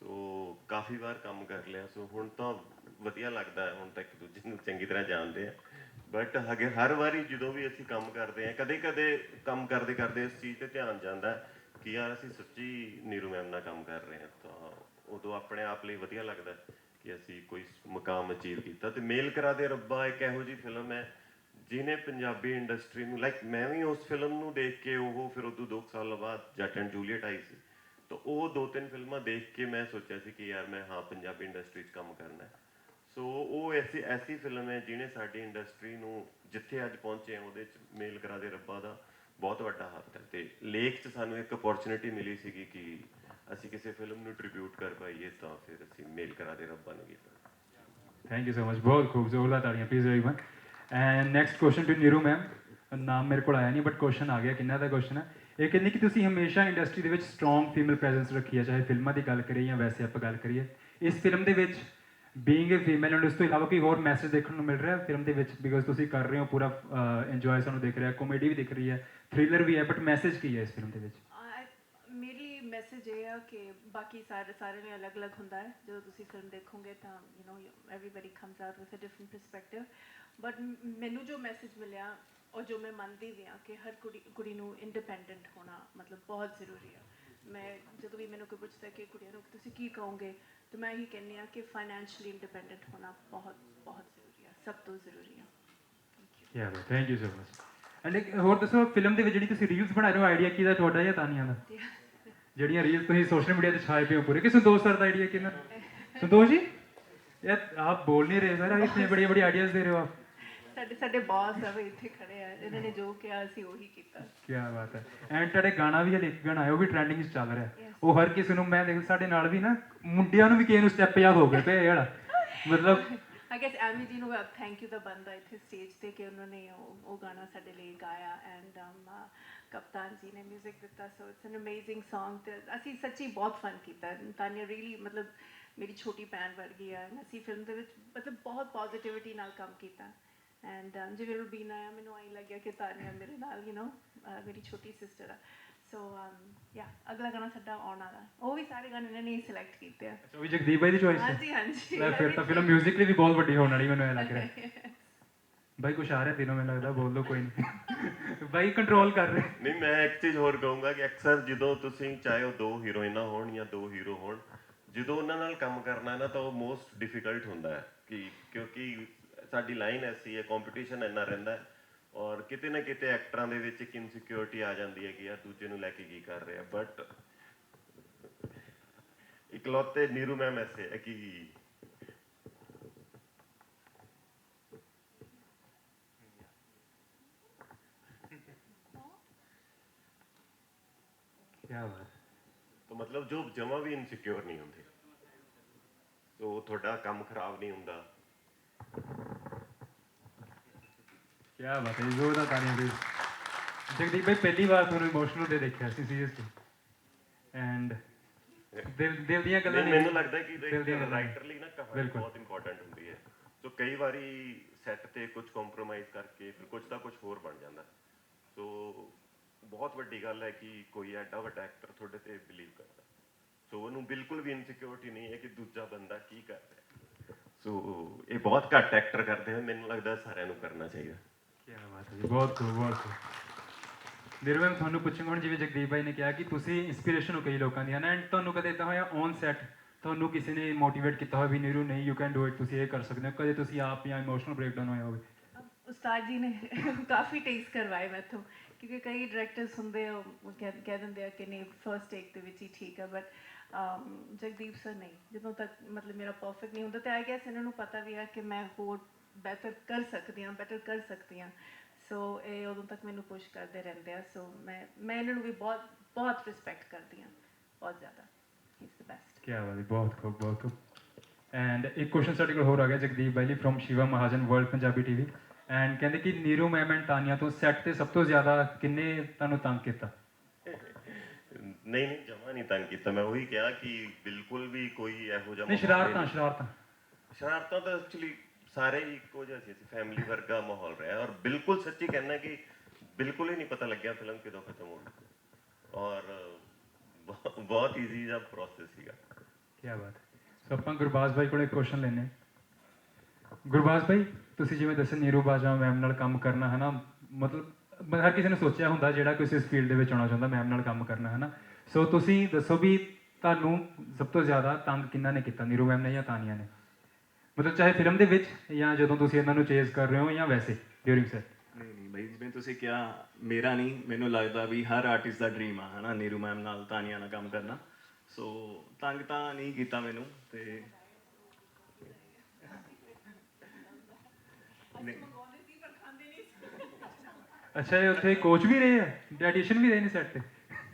ਸੋ ਕਾਫੀ ਵਾਰ ਕੰਮ ਕਰ ਲਿਆ ਸੋ ਹੁਣ ਤਾਂ ਵਧੀਆ ਲੱਗਦਾ ਹੈ, ਹੁਣ ਤਾਂ ਇੱਕ ਦੂਜੇ ਨੂੰ ਚੰਗੀ ਤਰ੍ਹਾਂ ਜਾਣਦੇ ਆ। ਬਟ ਹਗੇ ਹਰ ਵਾਰੀ ਜਦੋਂ ਵੀ ਅਸੀਂ ਕੰਮ ਕਰਦੇ ਆ ਕਦੇ ਕਦੇ ਕੰਮ ਕਰਦੇ ਕਰਦੇ ਇਸ ਚੀਜ਼ ਤੇ ਧਿਆਨ ਜਾਂਦਾ ਕਿ ਯਾਰ ਅਸੀਂ ਸੱਚੀ ਨੀਰੂ ਮੈਮ ਨਾਲ ਕੰਮ ਕਰ ਰਹੇ ਹਾਂ, ਤਾਂ ਉਦੋਂ ਆਪਣੇ ਆਪ ਲਈ ਵਧੀਆ ਲੱਗਦਾ ਕਿ ਅਸੀਂ ਕੋਈ ਮੁਕਾਮ ਅਚੀਵ ਕੀਤਾ। ਤੇ ਮੇਲ ਕਰਾ ਦੇ ਰੱਬਾ, ਇੱਕ ਇਹੋ ਜੀ ਫਿਲਮ ਹੈ ਜਿਹਨੇ ਪੰਜਾਬੀ ਇੰਡਸਟਰੀ ਨੂੰ ਲਾਈਕ ਮੈਂ ਵੀ ਉਸ ਫਿਲਮ ਨੂੰ ਦੇਖ ਕੇ ਉਹ ਫਿਰ ਉਦੋਂ ਦੋ ਸਾਲ ਬਾਅਦ ਜੱਟ ਐਂਡ ਜੂਲੀਅਟ ਆਈ ਸੀ। ਤਾਂ ਉਹ ਦੋ ਤਿੰਨ ਫਿਲਮਾਂ ਦੇਖ ਕੇ ਮੈਂ ਸੋਚਿਆ ਸੀ ਕਿ ਯਾਰ ਮੈਂ, ਹਾਂ, ਪੰਜਾਬੀ ਇੰਡਸਟਰੀ 'ਚ ਕੰਮ ਕਰਨਾ ਹੈ। ਸੋ ਉਹ ਐਸੀ ਐਸੀ ਫਿਲਮ ਹੈ ਜਿਹਨੇ ਸਾਡੀ ਇੰਡਸਟਰੀ ਨੂੰ ਜਿੱਥੇ ਅੱਜ ਪਹੁੰਚੇ ਆ ਉਹਦੇ 'ਚ ਮੇਲ ਕਰਾ ਦੇ ਰੱਬਾ ਦਾ ਬਹੁਤ ਵੱਡਾ ਹੱਥ ਹੈ। ਤੇ ਲੇਖ 'ਚ ਸਾਨੂੰ ਇੱਕ ਅਪੋਰਚੁਨਿਟੀ ਮਿਲੀ ਸੀਗੀ ਕਿ ਅਸੀਂ ਕਿਸੇ ਫਿਲਮ ਨੂੰ ਟ੍ਰਿਬਿਊਟ ਕਰ ਪਾਈਏ ਤਾਂ ਫਿਰ ਅਸੀਂ ਮੇਲ ਕਰਾ ਦੇ ਰੱਬਾ ਨੂੰ ਕੀਤਾ ਥੈਂਕ ਯੂ ਸੋ ਮਚ ਬਹੁਤ ਖੂਬ ਜ਼ੋਰਦਾਰ ਤਾੜੀਆਂ please everyone and next question to Neeru ma'am ਨਾਮ ਮੇਰੇ ਕੋਲ ਆਇਆ ਨਹੀਂ ਬਟ ਕੁਐਸਚਨ ਆ ਗਿਆ ਕਿੰਨਾ ਦਾ ਕੁਐਸਚਨ ਹੈ ਇਹ ਕਹਿੰਦੇ ਕਿ ਤੁਸੀਂ ਹਮੇਸ਼ਾ ਇੰਡਸਟਰੀ ਦੇ ਵਿੱਚ ਸਟਰੋਂਗ ਫੀਮੇਲ ਪ੍ਰੈਜ਼ੈਂਸ ਰੱਖੀ ਹੈ ਚਾਹੇ ਫਿਲਮਾਂ ਦੀ ਗੱਲ ਕਰੀਏ ਜਾਂ ਵੈਸੇ ਆਪਾਂ ਗੱਲ ਕਰੀਏ ਇਸ ਫਿਲਮ ਦੇ ਵਿੱਚ ਬੀਇੰਗ ਅ ਫੀਮੇਲ ਐਂਡ ਉਸ ਤੋਂ ਇਲਾਵਾ ਕੋਈ ਹੋਰ ਮੈਸੇਜ ਦੇਖਣ ਨੂੰ ਮਿਲ ਰਿਹਾ ਹੈ ਫਿਲਮ ਦੇ ਵਿੱਚ ਬਿਕੋਜ਼ ਤੁਸੀਂ ਕਰ ਰਹੇ ਹੋ ਪੂਰਾ ਇੰਜੋਏ ਸਾਨੂੰ ਦਿਖ ਰਿਹਾ ਕਾਮੇਡੀ ਵੀ ਦਿਖ ਰਹੀ ਹੈ ਥ੍ਰਿਲਰ ਵੀ ਹੈ ਬਟ ਮੈਸੇਜ ਕੀ ਹੈ ਇਸ ਫਿਲਮ ਦੇ ਵਿੱਚ I- ਮੇਰੀ ਮੈਸੇਜ ਇਹ ਆ ਕਿ ਬਾਕੀ ਸਾਰੇ ਸਾਰੇ ਨੇ ਅਲੱਗ-ਅਲੱਗ ਹੁੰਦਾ ਹੈ। ਜਦੋਂ ਤੁਸੀਂ ਫਿਲਮ ਦੇਖੋਗੇ ਤਾਂ you know everybody comes out with a different perspective but ਮੈਨੂੰ ਜੋ ਮੈਸੇਜ ਮਿਲਿਆ ਔਰ ਜੋ ਮੈਂ ਮੰਨਦੀ ਵੀ ਆ ਕਿ ਹਰ ਕੁੜੀ ਕੁੜੀ ਨੂੰ ਇੰਡੀਪੈਂਡੈਂਟ ਹੋਣਾ ਮਤਲਬ ਬਹੁਤ ਜ਼ਰੂਰੀ ਆ। ਮੈਂ ਜਦੋਂ ਵੀ ਮੈਨੂੰ ਕੋਈ ਪੁੱਛਦਾ ਕਿ ਕੁੜੀਆਂ ਨੂੰ ਤੁਸੀਂ ਕੀ ਕਹੋਗੇ ਤਾਂ ਮੈਂ ਇਹੀ ਕਹਿੰਦੀ ਆ ਕਿ ਫਾਈਨੈਂਸ਼ੀਅਲੀ ਇੰਡੀਪੈਂਡੈਂਟ ਹੋਣਾ ਬਹੁਤ ਬਹੁਤ ਜ਼ਰੂਰੀ ਆ ਸਭ ਤੋਂ ਜ਼ਰੂਰੀ ਆ। Thank you thank you so much and ਇੱਕ ਹੋਰ ਦੱਸੋ ਫਿਲਮ ਦੇ ਵਿੱਚ ਜਿਹੜੀ ਤੁਸੀਂ ਰੀਲਸ ਬਣਾ ਰਹੇ ਹੋ ਆਈਡੀਆ ਕਿਹਦਾ ਤੁਹਾਡਾ ਜਾਂ ਤਾਨੀਆਂ ਦਾ? ਜਿਹੜੀਆਂ ਰੀਲਸ ਤੁਸੀਂ ਸੋਸ਼ਲ ਮੀਡੀਆ ਤੇ ਛਾਏ ਪਏ ਹੋ ਪੂਰੇ। ਕਿ ਸੰਤੋਸ਼ ਸਰ ਦਾ ਆਈਡੀਆ ਕਿਹਨਾਂ ਸੰਤੋਸ਼ ਜੀ? ਯਾਰ ਆਪ ਬੋਲ ਨਹੀਂ ਰਹੇ ਸਰ ਇਤਨੇ ਬੜੀ ਬੜੀ ਆਈਡੀਆਜ਼ ਦੇ ਰਹੇ ਹੋ ਆਪ। ਸਾਡੇ ਸਾਡੇ ਬਾਸ ਆ ਵੀ ਇੱਥੇ ਖੜੇ ਆ। ਇਹਨਾਂ ਨੇ ਜੋ ਕਿਹਾ ਅਸੀਂ ਉਹੀ ਕੀਤਾ। ਕੀ ਬਾਤ ਹੈ। ਐਂਡ ਤੁਹਾਡੇ ਗਾਣਾ ਵੀ ਹਲੇ ਇੱਕ ਗਾਣਾ ਹੈ ਉਹ ਵੀ ਟ੍ਰੈਂਡਿੰਗ 'ਚ ਚੱਲ ਰਿਹਾ। ਉਹ ਹਰ ਕਿਸੇ ਨੂੰ ਮੈਂ ਦੇਖ ਸਾਡੇ ਨਾਲ ਵੀ ਨਾ ਮੁੰਡਿਆਂ ਨੂੰ ਵੀ ਕਿਸੇ ਨੂੰ ਸਟੈਪ ਯਾਦ ਹੋ ਗਏ ਤੇ ਵਾਲਾ। ਮਤਲਬ ਆਈ ਗੈਸ ਐਮੀ ਜੀ ਨੂੰ ਥੈਂਕ ਯੂ ਦਾ ਬੰਦਾ ਇੱਥੇ ਸਟੇਜ ਤੇ ਕਿ ਉਹਨਾਂ ਨੇ ਉਹ ਉਹ ਗਾਣਾ ਸਾਡੇ ਲਈ ਗਾਇਆ। ਐਂਡ ਕਪਤਾਨ ਜੀ ਨੇ 뮤직 ਦਿੱਤਾ so it's an amazing Song ਤੇ ਅਸੀਂ ਸੱਚੀ ਬਹੁਤ ਫਨ ਕੀਤਾ ਤਾਨੀਆ ਰੀਲੀ ਮਤਲਬ ਮੇਰੀ ਛੋਟੀ ਭੈਣ ਵਰਗੀ ਆ ਅਸੀਂ ਫਿਲਮ ਦੇ ਵਿੱਚ ਮਤਲਬ ਬਹੁਤ ਪੋਜ਼ਿਟਿਵਿਟੀ ਨਾਲ ਕੰਮ ਕੀਤਾ ਐਂਡ ਜਿਵੇਂ ਰੂਬੀਨਾ ਆ ਮੈਨੂੰ ਆਈ ਲੱਗਿਆ ਕਿ ਤਾਨੀਆ ਮੇਰੇ ਨਾਲ ਯੂ نو ਮੇਰੀ ਛੋਟੀ ਸਿਸਟਰ ਆ ਸੋ ਯਾ ਅਗਲਾ ਗਾਣਾ ਸਾਡਾ ਆਉਣ ਵਾਲਾ ਉਹ ਵੀ ਸਾਰੇ ਗਾਣੇ ਇਹਨਾਂ ਨੇ ਸਿਲੈਕਟ ਕੀਤੇ ਆ ਅੱਛਾ ਵੀ ਜਗਦੀਪ ਬਾਈ ਦੀ ਚੋਇਸ ਹੈ ਹਾਂਜੀ ਹਾਂਜੀ ਫਿਰ ਤਾਂ ਫਿਲਮ 뮤직 ਵੀ ਬਹੁਤ ਵੱਡੀ ਹੋਣ ਵਾਲੀ ਮੈਨੂੰ ਇਹ ਲੱਗ ਰਿਹਾ ਬਾਈ ਕੁਛ ਆ ਰਿਹਾ ਤੈਨੂੰ ਮੈਨੂੰ ਲੱਗਦਾ, ਬੋਲ ਲਓ ਕੋਈ ਨਹੀਂ ਬਾਈ ਕੰਟਰੋਲ ਕਰ ਰਹੇ। ਨਹੀਂ, ਮੈਂ ਇੱਕ ਚੀਜ਼ ਹੋਰ ਕਹੂੰਗਾ ਕਿ ਅਕਸਰ ਜਦੋਂ ਤੁਸੀਂ ਚਾਹੇ ਉਹ ਦੋ ਹੀਰੋਇਨਾਂ ਹੋਣ ਜਾਂ ਦੋ ਹੀਰੋ ਹੋਣ, ਜਦੋਂ ਉਹਨਾਂ ਨਾਲ ਕੰਮ ਕਰਨਾ ਨਾ, ਤਾਂ ਉਹ ਮੋਸਟ ਡਿਫਿਕਲਟ ਹੁੰਦਾ ਹੈ ਕਿ ਕਿਉਂਕਿ ਸਾਡੀ ਲਾਈਨ ਐਸੀ ਹੈ ਕੰਪੀਟੀਸ਼ਨ ਇੰਨਾ ਰਹਿੰਦਾ ਹੈ ਔਰ ਕਿਤੇ ਨਾ ਕਿਤੇ ਐਕਟਰਾਂ ਦੇ ਵਿੱਚ ਇੱਕ ਇਨਸਿਕਿਉਰਿਟੀ ਆ ਜਾਂਦੀ ਹੈ ਕਿ ਯਾਰ ਦੂਜੇ ਨੂੰ ਲੈ ਕੇ ਕੀ ਕਰ ਰਿਹਾ ਬਟ ਇਕਲੌਤੇ ਨੀਰੂ ਮੈਮ ਐਸੇ ਹੈ ਕਿ ਕੀ ਬਾਤ ਤਾਂ ਮਤਲਬ ਜੋ ਜਮਾ ਵੀ ਇਨਸਿਕਿਉਰ ਨਹੀਂ ਹੁੰਦੇ। ਸੋ ਤੁਹਾਡਾ ਕੰਮ ਖਰਾਬ ਨਹੀਂ ਹੁੰਦਾ। ਕੀ ਬਾਤ ਹੈ ਜ਼ੋਰਦਾਰ ਤਾਲੀਆਂ ਦੇ ਜਗਦੀਪ ਭਾਈ ਪਹਿਲੀ ਵਾਰ ਤੁਹਾਨੂੰ ਇਮੋਸ਼ਨਲ ਤੇ ਦੇਖਿਆ ਸੀ ਸੀਰੀਅਸਲੀ ਐਂਡ ਦਿਲ ਦਿਲ ਦੀਆਂ ਗੱਲਾਂ ਨਹੀਂ, ਮੈਨੂੰ ਲੱਗਦਾ ਕਿ ਰਾਈਟਰ ਲਈ ਨਾ ਕਹਾਣੀ। ਬਹੁਤ ਇੰਪੋਰਟੈਂਟ ਹੁੰਦੀ ਹੈ। ਸੋ ਕਈ ਵਾਰੀ ਸੈੱਟ ਤੇ ਕੁਝ ਕੰਪਰੋਮਾਈਜ਼ ਕਰਕੇ ਫਿਰ ਕੁਝ ਦਾ ਕੁਝ ਹੋਰ ਬਣ ਜਾਂਦਾ। ਸੋ ਬਹੁਤ ਵੱਡੀ ਗੱਲ ਹੈ ਕਿ ਕੋਈ ਐਡਾ ਵੱਡਾ ਐਕਟਰ ਤੁਹਾਡੇ ਤੇ ਬਿਲੀਵ ਕਰਦਾ। ਸੋ ਉਹਨੂੰ ਬਿਲਕੁਲ ਵੀ ਇਨਸਿਕਿਉਰਿਟੀ ਨਹੀਂ ਹੈ ਕਿ ਦੂਜਾ ਬੰਦਾ ਕੀ ਕਰ ਰਿਹਾ ਸੋ ਇਹ ਬਹੁਤ ਘੱਟ ਐਕਟਰ ਕਰਦੇ ਹਨ ਮੈਨੂੰ ਲੱਗਦਾ ਸਾਰਿਆਂ ਨੂੰ ਕਰਨਾ ਚਾਹੀਦਾ। ਕੀ ਬਾਤ ਹੈ ਜੀ ਬਹੁਤ ਖੂਬ ਬਹੁਤ ਨਿਰਵੈਮ ਤੁਹਾਨੂੰ ਪੁੱਛੂੰਗਾ ਹੁਣ ਜਿਵੇਂ ਜਗਦੀਪ ਭਾਈ ਨੇ ਕਿਹਾ ਕਿ ਤੁਸੀਂ ਇਨਸਪੀਰੇਸ਼ਨ ਹੋ ਕਈ ਲੋਕਾਂ ਦੀ ਹਨ ਐਂਡ ਤੁਹਾਨੂੰ ਕਦੇ ਇਦਾਂ ਹੋਇਆ ਔਨ ਸੈਟ ਤੁਹਾਨੂੰ ਕਿਸੇ ਨੇ ਮੋਟੀਵੇਟ ਕੀਤਾ ਹੋਵੇ ਵੀ ਨੀਰੂ ਨਹੀਂ ਯੂ ਕੈਨ ਡੂ ਇਟ ਤੁਸੀਂ ਇਹ ਕਰ ਸਕਦੇ ਹੋ ਕਦੇ ਤੁਸੀਂ ਆਪ ਜਾਂ ਇਮੋਸ਼ਨਲ ਬ੍ਰੇਕਡਾਊਨ ਹੋਇਆ ਹੋਵੇ? ਉਸਤਾਦ ਜੀ ਨੇ ਕਾਫੀ ਟੇਕਸ ਕਰਵਾਏ ਮੈਥੋਂ। ਕਿਉਂਕਿ ਕਈ ਡਾਇਰੈਕਟਰਸ ਹੁੰਦੇ ਆ, ਉਹ ਕਹਿ ਕਹਿ ਦਿੰਦੇ ਆ ਕਿ ਨਹੀਂ ਫਰਸਟ ਟੇਕ ਦੇ ਵਿੱਚ ਹੀ ਠੀਕ ਆ ਬਟ ਜਗਦੀਪ ਸਰ ਨਹੀਂ। ਜਦੋਂ ਤੱਕ ਮਤਲਬ ਮੇਰਾ ਪਰਫੈਕਟ ਨਹੀਂ ਹੁੰਦਾ, ਤੇ ਆਈ ਗੈਸ ਇਹਨਾਂ ਨੂੰ ਪਤਾ ਵੀ ਆ ਕਿ ਮੈਂ ਹੋਰ ਬਿਹਤਰ ਕਰ ਸਕਦੀ ਹਾਂ ਬੈਟਰ ਕਰ ਸਕਦੀ ਹਾਂ। ਸੋ ਇਹ ਉਦੋਂ ਤੱਕ ਮੈਨੂੰ ਪੁਸ਼ ਕਰਦੇ ਰਹਿੰਦੇ ਆ। ਸੋ ਮੈਂ ਮੈਂ ਇਹਨਾਂ ਨੂੰ ਵੀ ਬਹੁਤ ਬਹੁਤ ਰਿਸਪੈਕਟ ਕਰਦੀ ਹਾਂ। ਬਹੁਤ ਜ਼ਿਆਦਾ। ਹੀ ਇਜ਼ ਦ ਬੈਸਟ ਕੀ ਬਾਤ ਹੈ, ਬਹੁਤ ਖੂਬ ਬਹੁਤ ਖੂਬ। ਐਂਡ ਇੱਕ ਕੁਐਸਚਨ ਸਾਡੇ ਕੋਲ ਹੋਰ ਆ ਗਿਆ ਜਗਦੀਪ ਬਾਈ ਲਈ from Shiva Mahajan world Punjabi TV and ਕਹਿੰਦੇ ਕਿ ਨੀਰੂ ਮੈਮ ਐਂਡ ਤਾਨੀਆ ਤੋਂ ਸੈੱਟ ਤੇ ਸਭ ਤੋਂ ਜ਼ਿਆਦਾ ਕਿੰਨੇ ਤੁਹਾਨੂੰ ਤੰਗ ਕੀਤਾ? ਨਹੀਂ ਨਹੀਂ ਜਮਾ ਨਹੀਂ ਤੰਗ ਕੀਤਾ। ਮੈਂ ਉਹੀ ਕਿਹਾ ਕਿ ਬਿਲਕੁਲ ਵੀ ਕੋਈ ਇਹੋ ਜਿਹਾ ਨਹੀਂ ਸ਼ਰਾਰਤਾਂ ਸ਼ਰਾਰਤਾਂ। ਸ਼ਰਾਰਤਾਂ ਤਾਂ ਐਕਚੁਅਲੀ ਸਾਰੇ ਹੀ ਇੱਕੋ ਜਿਹੇ ਸੀ। ਫੈਮਿਲੀ ਵਰਗਾ ਮਾਹੌਲ ਰਿਹਾ। ਔਰ ਬਿਲਕੁਲ ਸੱਚੀ ਕਹਿਣਾ ਕਿ ਬਿਲਕੁਲ ਹੀ ਨਹੀਂ ਪਤਾ ਲੱਗਿਆ ਫਿਲਮ ਕਦੋਂ ਖਤਮ ਹੋ ਗਈ ਔਰ ਬਹੁ- ਬਹੁਤ ਈਜ਼ੀ ਜਿਹਾ ਪ੍ਰੋਸੈਸ ਸੀਗਾ। ਕੀ ਬਾਤ ਸੋ ਆਪਾਂ ਗੁਰਬਾਜ਼ ਭਾਈ ਕੋਲ ਕੁਐਸਚਨ ਲੈਣੇ ਗੁਰਬਾਜ਼ ਭਾਈ, ਤੁਸੀਂ ਜਿਵੇਂ ਦੱਸਿਆ, ਨੀਰੂ ਬਾਜਵਾ ਮੈਮ ਨਾਲ ਕੰਮ ਕਰਨਾ ਹੈ ਨਾ ਮਤਲਬ ਹਰ ਕਿਸੇ ਨੇ ਸੋਚਿਆ ਹੁੰਦਾ ਜਿਹੜਾ ਕਿਸੇ ਇਸ ਫੀਲਡ ਦੇ ਵਿੱਚ ਆਉਣਾ ਚਾਹੁੰਦਾ ਮੈਮ ਨਾਲ ਕੰਮ ਕਰਨਾ ਹੈ ਨਾ ਸੋ ਤੁਸੀਂ ਦੱਸੋ ਵੀ ਤੁਹਾਨੂੰ ਸਭ ਤੋਂ ਜ਼ਿਆਦਾ ਤੰਗ ਕਿੰਨਾ ਨੇ ਕੀਤਾ, ਨੀਰੂ ਮੈਮ ਨੇ ਜਾਂ ਤਾਨੀਆ ਨੇ? ਮਤਲਬ ਚਾਹੇ ਫਿਲਮ ਦੇ ਵਿੱਚ ਜਾਂ ਜਦੋਂ ਤੁਸੀਂ ਇਹਨਾਂ ਨੂੰ ਚੇਜ਼ ਕਰ ਰਹੇ ਹੋ ਜਾਂ ਵੈਸੇ ਡਿਊਰਿੰਗ ਸੈਟ ਨਹੀਂ ਨਹੀਂ ਬਈ ਜਿਵੇਂ ਤੁਸੀਂ ਕਿਹਾ, ਮੇਰਾ ਨਹੀਂ, ਮੈਨੂੰ ਲੱਗਦਾ ਵੀ ਹਰ ਆਰਟਿਸਟ ਦਾ ਡ੍ਰੀਮ ਆ, ਹਨਾ? ਨੀਰੂ ਮੈਮ ਨਾਲ ਤਾਨੀਆ ਨਾਲ ਕੰਮ ਕਰਨਾ। ਸੋ ਤੰਗ ਤਾਂ ਨਹੀਂ ਕੀਤਾ ਮੈਨੂੰ, ਤੇ ਅੱਛਾ ਇਹ ਉੱਥੇ ਕੋਚ ਵੀ ਰਹੇ ਆ? ਡਾਈਟੀਸ਼ੀਅਨ ਵੀ ਰਹੇ ਨੇ ਸੈੱਟ ਤੇ?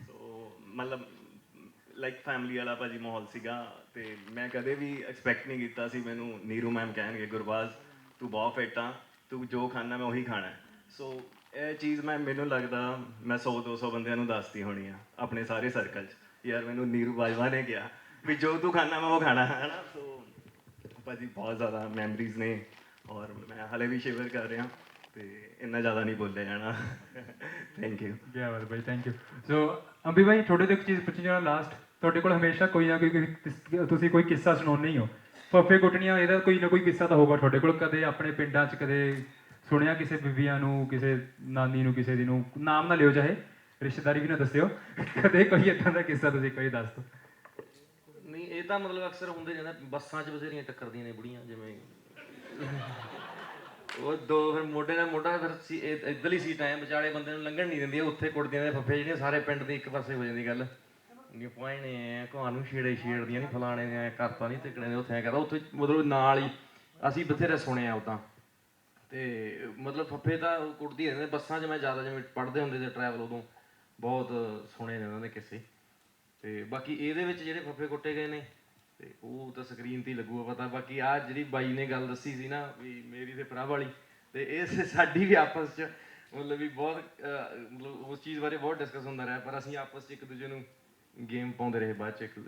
ਸੋ ਮਤਲਬ ਲਾਈਕ ਫੈਮਿਲੀ ਵਾਲਾ ਭਾਜੀ ਮਾਹੌਲ ਸੀਗਾ ਤੇ ਮੈਂ ਕਦੇ ਵੀ ਐਕਸਪੈਕਟ ਨਹੀਂ ਕੀਤਾ ਸੀ ਮੈਨੂੰ ਨੀਰੂ ਮੈਮ ਕਹਿਣਗੇ ਗੁਰਬਾਜ਼ ਤੂੰ ਬਹੁਤ ਫਿੱਟ ਆ ਤੂੰ ਜੋ ਖਾਣਾ ਮੈਂ ਉਹੀ ਖਾਣਾ ਸੋ ਇਹ ਚੀਜ਼ ਮੈਂ ਮੈਨੂੰ ਲੱਗਦਾ ਮੈਂ 100 200 ਬੰਦਿਆਂ ਨੂੰ ਦੱਸਤੀ ਹੋਣੀ ਆ ਆਪਣੇ ਸਾਰੇ ਸਰਕਲ 'ਚ। ਯਾਰ ਮੈਨੂੰ ਨੀਰੂ ਬਾਜਵਾ ਨੇ ਕਿਹਾ ਵੀ ਜੋ ਤੂੰ ਖਾਣਾ ਮੈਂ ਉਹ ਖਾਣਾ ਹੈ ਨਾ ਸੋ ਭਾਜੀ ਬਹੁਤ ਜ਼ਿਆਦਾ ਮੈਮਰੀਜ਼ ਨੇ। ਔਰ ਮੈਂ ਹਲੇ ਵੀ ਸ਼ਿਵਰ ਕਰ ਰਿਹਾ ਤੇ ਇੰਨਾ ਜ਼ਿਆਦਾ ਨਹੀਂ ਬੋਲਿਆ ਜਾਣਾ। ਥੈਂਕ ਯੂ ਬਾਤ ਹੈ ਭਾਈ ਥੈਂਕ ਯੂ ਸੋ ਅੰਬੀ ਭਾਈ ਤੁਹਾਡੇ ਤੋਂ ਇੱਕ ਚੀਜ਼ ਪੁੱਛਣੀ ਚਾਹਣਾ ਲਾਸਟ ਤੁਹਾਡੇ ਕੋਲ ਹਮੇਸ਼ਾ ਕੋਈ ਨਾ ਕੋਈ ਤੁਸੀਂ ਕੋਈ ਕਿੱਸਾ ਸੁਣਾਉਂਦੇ ਹੀ ਹੋ। ਫੱਫੇ ਕੁੱਟਣੀਆਂ ਇਹਦਾ ਕੋਈ ਨਾ ਕੋਈ ਕਿੱਸਾ ਤਾਂ ਹੋਊਗਾ ਤੁਹਾਡੇ ਕੋਲ ਕਦੇ ਆਪਣੇ ਪਿੰਡਾਂ 'ਚ ਕਦੇ ਸੁਣਿਆ ਕਿਸੇ ਬੀਬੀਆਂ ਨੂੰ ਕਿਸੇ ਨਾਨੀ ਨੂੰ ਕਿਸੇ ਦੀ ਨੂੰ? ਨਾਮ ਨਾ ਲਿਓ ਚਾਹੇ ਰਿਸ਼ਤੇਦਾਰੀ ਵੀ ਨਾ ਦੱਸਿਓ। ਕਦੇ ਕੋਈ ਇਦਾਂ ਦਾ ਕਿੱਸਾ ਤੁਸੀਂ ਕੋਈ ਦੱਸ ਦਿਓ। ਨਹੀਂ ਇਹ ਤਾਂ ਮਤਲਬ ਅਕਸਰ ਹੁੰਦੇ ਜਾਂਦਾ ਬੱਸਾਂ 'ਚ ਬਥੇਰੀਆਂ ਟੱਕਰਦੀਆਂ ਨੇ ਬੁੜੀਆਂ ਜਿਵੇਂ ਉਹ ਦੋ ਫਿਰ ਮੋਢੇ ਨਾਲ ਮੋਢਾ ਫਿਰ ਸੀ ਇੱਧਰਲੀ ਸੀਟ ਆਏ, ਵਿਚਾਲੇ ਬੰਦੇ ਨੂੰ ਲੰਘਣ ਨਹੀਂ ਦਿੰਦੀ, ਉੱਥੇ ਕੁੱਟਦੀਆਂ ਨੇ ਫੱਫੇ ਜਿਹੜੀਆਂ ਸਾਰੇ ਪਿੰਡ ਦੇ ਇੱਕ ਪਾਸੇ ਹੋ ਜਾਂਦੀ ਗੱਲ। ਇਹ ਪੁਆਇਣੇ ਨੂੰ ਛੇੜੇ ਛੇੜਦੀਆਂ ਨਹੀਂ, ਫਲਾਣੇ ਨੇ ਕਰਤਾ ਨਹੀਂ ਤਿਕੜੇ ਦੇ ਉੱਥੇ ਐਂ ਕਰਦਾ, ਉੱਥੇ ਮਤਲਬ ਨਾਲ ਹੀ, ਅਸੀਂ ਬਥੇਰੇ ਸੁਣਿਆ ਉਦਾਂ ਤੇ। ਮਤਲਬ ਫੱਫੇ ਤਾਂ ਕੁੱਟਦੀ ਰਹਿੰਦੇ, ਬੱਸਾਂ 'ਚ ਮੈਂ ਜ਼ਿਆਦਾ ਜਿਵੇਂ ਪੜ੍ਹਦੇ ਹੁੰਦੇ ਸੀ ਟਰੈਵਲ ਉਦੋਂ, ਬਹੁਤ ਸੁਣੇ ਨੇ ਉਹਨਾਂ ਦੇ ਕਿੱਸੇ। ਤੇ ਬਾਕੀ ਇਹਦੇ ਵਿੱਚ ਜਿਹੜੇ ਫੱਫੇ ਕੁੱਟੇ ਗਏ ਨੇ ਤੇ ਉਹ ਤਾਂ ਸਕਰੀਨ ਤੇ ਹੀ ਲੱਗੂਗਾ ਪਤਾ। ਬਾਕੀ ਆ ਜਿਹੜੀ ਬਾਈ ਨੇ ਗੱਲ ਦੱਸੀ ਸੀ ਨਾ ਵੀ ਮੇਰੀ ਤੇ ਪ੍ਰਭ ਵਾਲੀ ਤੇ ਇਹ ਸਾਡੀ ਵੀ ਆਪਸ 'ਚ ਮਤਲਬ ਵੀ ਬਹੁਤ ਮਤਲਬ ਉਸ ਚੀਜ਼ ਬਾਰੇ ਬਹੁਤ ਡਿਸਕਸ ਹੁੰਦਾ ਰਿਹਾ ਪਰ ਅਸੀਂ ਆਪਸ 'ਚ ਇੱਕ ਦੂਜੇ ਨੂੰ ਗੇਮ ਪਾਉਂਦੇ ਰਹੇ ਬਾਅਦ 'ਚ ਇੱਕ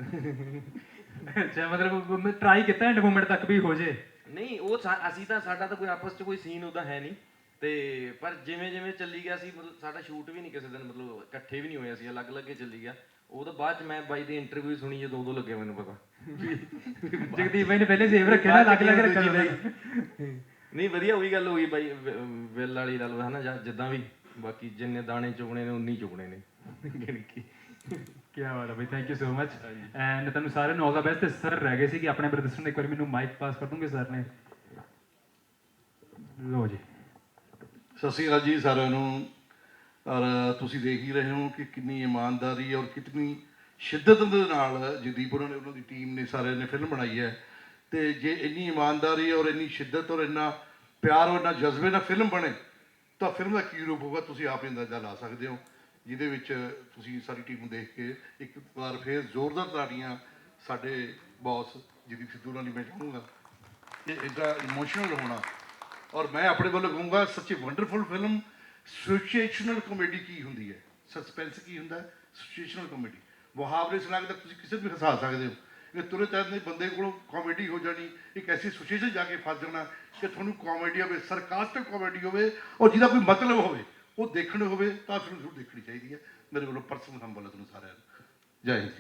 ਅੱਛਾ ਮਤਲਬ ਮੈਂ ਟਰਾਈ ਕੀਤਾ ਐਂਡ ਮੂਮੈਂਟ ਤੱਕ ਵੀ ਹੋ ਜੇ। ਨਹੀਂ ਉਹ ਅਸੀਂ ਤਾਂ ਸਾਡਾ ਤਾਂ ਕੋਈ ਆਪਸ 'ਚ ਕੋਈ ਸੀਨ ਉਹਦਾ ਹੈ ਨਹੀਂ। ਤੇ ਪਰ ਜਿਵੇਂ ਜਿਵੇਂ ਚੱਲੀ ਗਿਆ ਸੀ ਮਤਲਬ ਸਾਡਾ ਸ਼ੂਟ ਵੀ ਨਹੀਂ ਕਿਸੇ ਦਿਨ ਮਤਲਬ ਇਕੱਠੇ ਵੀ ਨਹੀਂ ਹੋਏ ਅਸੀਂ ਅਲੱਗ-ਅਲੱਗ ਹੀ ਚੱਲੀ ਗਿਆ। ਉਹ ਤੋਂ ਬਾਅਦ ਚ ਮੈਂ ਬਾਈ ਦੀ ਇੰਟਰਵਿਊ ਸੁਣੀ ਜਦੋਂ ਉਦੋਂ ਲੱਗਿਆ ਮੈਨੂੰ ਪਤਾ। ਜਗਦੀਪ ਭਾਈ ਨੇ ਪਹਿਲੇ ਸੇਵ ਰੱਖਿਆ ਨਾ ਅਲੱਗ ਅਲੱਗ ਰੱਖਣ ਲੱਗੇ ਨਹੀਂ ਵਧੀਆ ਉਹੀ ਗੱਲ ਹੋਈ ਬਾਈ ਵਿਲ ਵਾਲੀ ਗੱਲ ਹਨਾ ਜਿੱਦਾਂ ਵੀ ਬਾਕੀ ਜਿੰਨੇ ਦਾਣੇ ਚੁਗਣੇ ਨੇ ਉਨੀ ਚੁਗਣੇ ਨੇ। ਕੀ? ਬਾਤ ਹੈ ਬਈ thank you so much and ਤੁਹਾਨੂੰ ਸਾਰਿਆਂ ਨੂੰ ਆਲ ਦਾ ਬੈਸਟ ਸਰ ਰਹਿ ਗਏ ਸੀ ਕਿ ਆਪਣੇ ਪ੍ਰਦਰਸ਼ਨ ਇੱਕ ਵਾਰੀ ਮੈਨੂੰ ਮਾਈਕ ਪਾਸ ਕਰ ਦੂੰਗੇ ਸਰ ਨੇ? ਲੋ ਜੀ। ਸਤਿ ਸ਼੍ਰੀ ਅਕਾਲ ਜੀ ਸਾਰਿਆਂ ਨੂੰ। ਔਰ ਤੁਸੀਂ ਦੇਖ ਹੀ ਰਹੇ ਹੋ ਕਿ ਕਿੰਨੀ ਇਮਾਨਦਾਰੀ ਔਰ ਕਿੰਨੀ ਸ਼ਿੱਦਤ ਦੇ ਨਾਲ ਜਗਦੀਪ ਉਹਨਾਂ ਨੇ ਉਹਨਾਂ ਦੀ ਟੀਮ ਨੇ ਸਾਰਿਆਂ ਨੇ ਫਿਲਮ ਬਣਾਈ ਹੈ। ਤੇ ਜੇ ਇੰਨੀ ਇਮਾਨਦਾਰੀ ਔਰ ਇੰਨੀ ਸ਼ਿੱਦਤ ਔਰ ਇੰਨਾ ਪਿਆਰ ਔਰ ਇੰਨਾ ਜਜ਼ਬੇ ਨਾਲ ਫਿਲਮ ਬਣੇ, ਤਾਂ ਫਿਲਮ ਦਾ ਕੀ ਰੂਪ ਹੋਊਗਾ ਤੁਸੀਂ ਆਪ ਹੀ ਅੰਦਾਜ਼ਾ ਲਾ ਸਕਦੇ ਹੋ, ਜਿਹਦੇ ਵਿੱਚ ਤੁਸੀਂ ਸਾਰੀ ਟੀਮ ਨੂੰ ਦੇਖ ਕੇ ਇੱਕ ਵਾਰ ਫੇਰ ਜ਼ੋਰਦਾਰ ਤਾੜੀਆਂ ਸਾਡੇ ਬੌਸ ਜਗਦੀਪ ਸਿੱਧੂ ਨਾਲ ਹੀ ਮੈਂ ਚਾਹੂੰਗਾ ਕਿ ਇਹਦਾ ਇਮੋਸ਼ਨਲ ਹੋਣਾ। ਔਰ ਮੈਂ ਆਪਣੇ ਵੱਲੋਂ ਕਹੂੰਗਾ, ਸੱਚੀ ਵੰਡਰਫੁਲ ਫਿਲਮ ਸਿਚੁਏਸ਼ਨਲ ਕਾਮੇਡੀ ਕੀ ਹੁੰਦੀ ਹੈ? ਸਸਪੈਂਸ ਕੀ ਹੁੰਦਾ ਹੈ? Situational comedy. ਮੁਹਾਵਰੇ ਸੁਣਾ ਕੇ ਤਾਂ ਤੁਸੀਂ ਕਿਸੇ ਵੀ ਹਸਾ ਸਕਦੇ ਹੋ। ਇਹ ਤੁਰੰਤ ਦੇ ਬੰਦੇ ਕੋਲੋਂ ਕਾਮੇਡੀ ਹੋ ਜਾਣੀ, ਇੱਕ ਐਸੀ ਸਿਚੁਏਸ਼ਨ ਜਾ ਕੇ ਫਸ ਜਾਣਾ ਕਿ ਤੁਹਾਨੂੰ ਕਾਮੇਡੀ ਹੋਵੇ ਸਰਕਾਸਟਿਕ ਕਾਮੇਡੀ ਹੋਵੇ, ਔਰ ਜਿਹਦਾ ਕੋਈ ਮਤਲਬ ਹੋਵੇ, ਉਹ ਦੇਖਣ ਹੋਵੇ, ਤਾਂ ਫਿਰ ਜ਼ਰੂਰ ਦੇਖਣੀ ਚਾਹੀਦੀ ਹੈ। ਮੇਰੇ ਵੱਲੋਂ ਪਰਸਨਲ ਹੰਬਲ ਹੈ ਤੁਹਾਨੂੰ ਸਾਰਿਆਂ ਨੂੰ। ਜੈ ਹਿੰਦ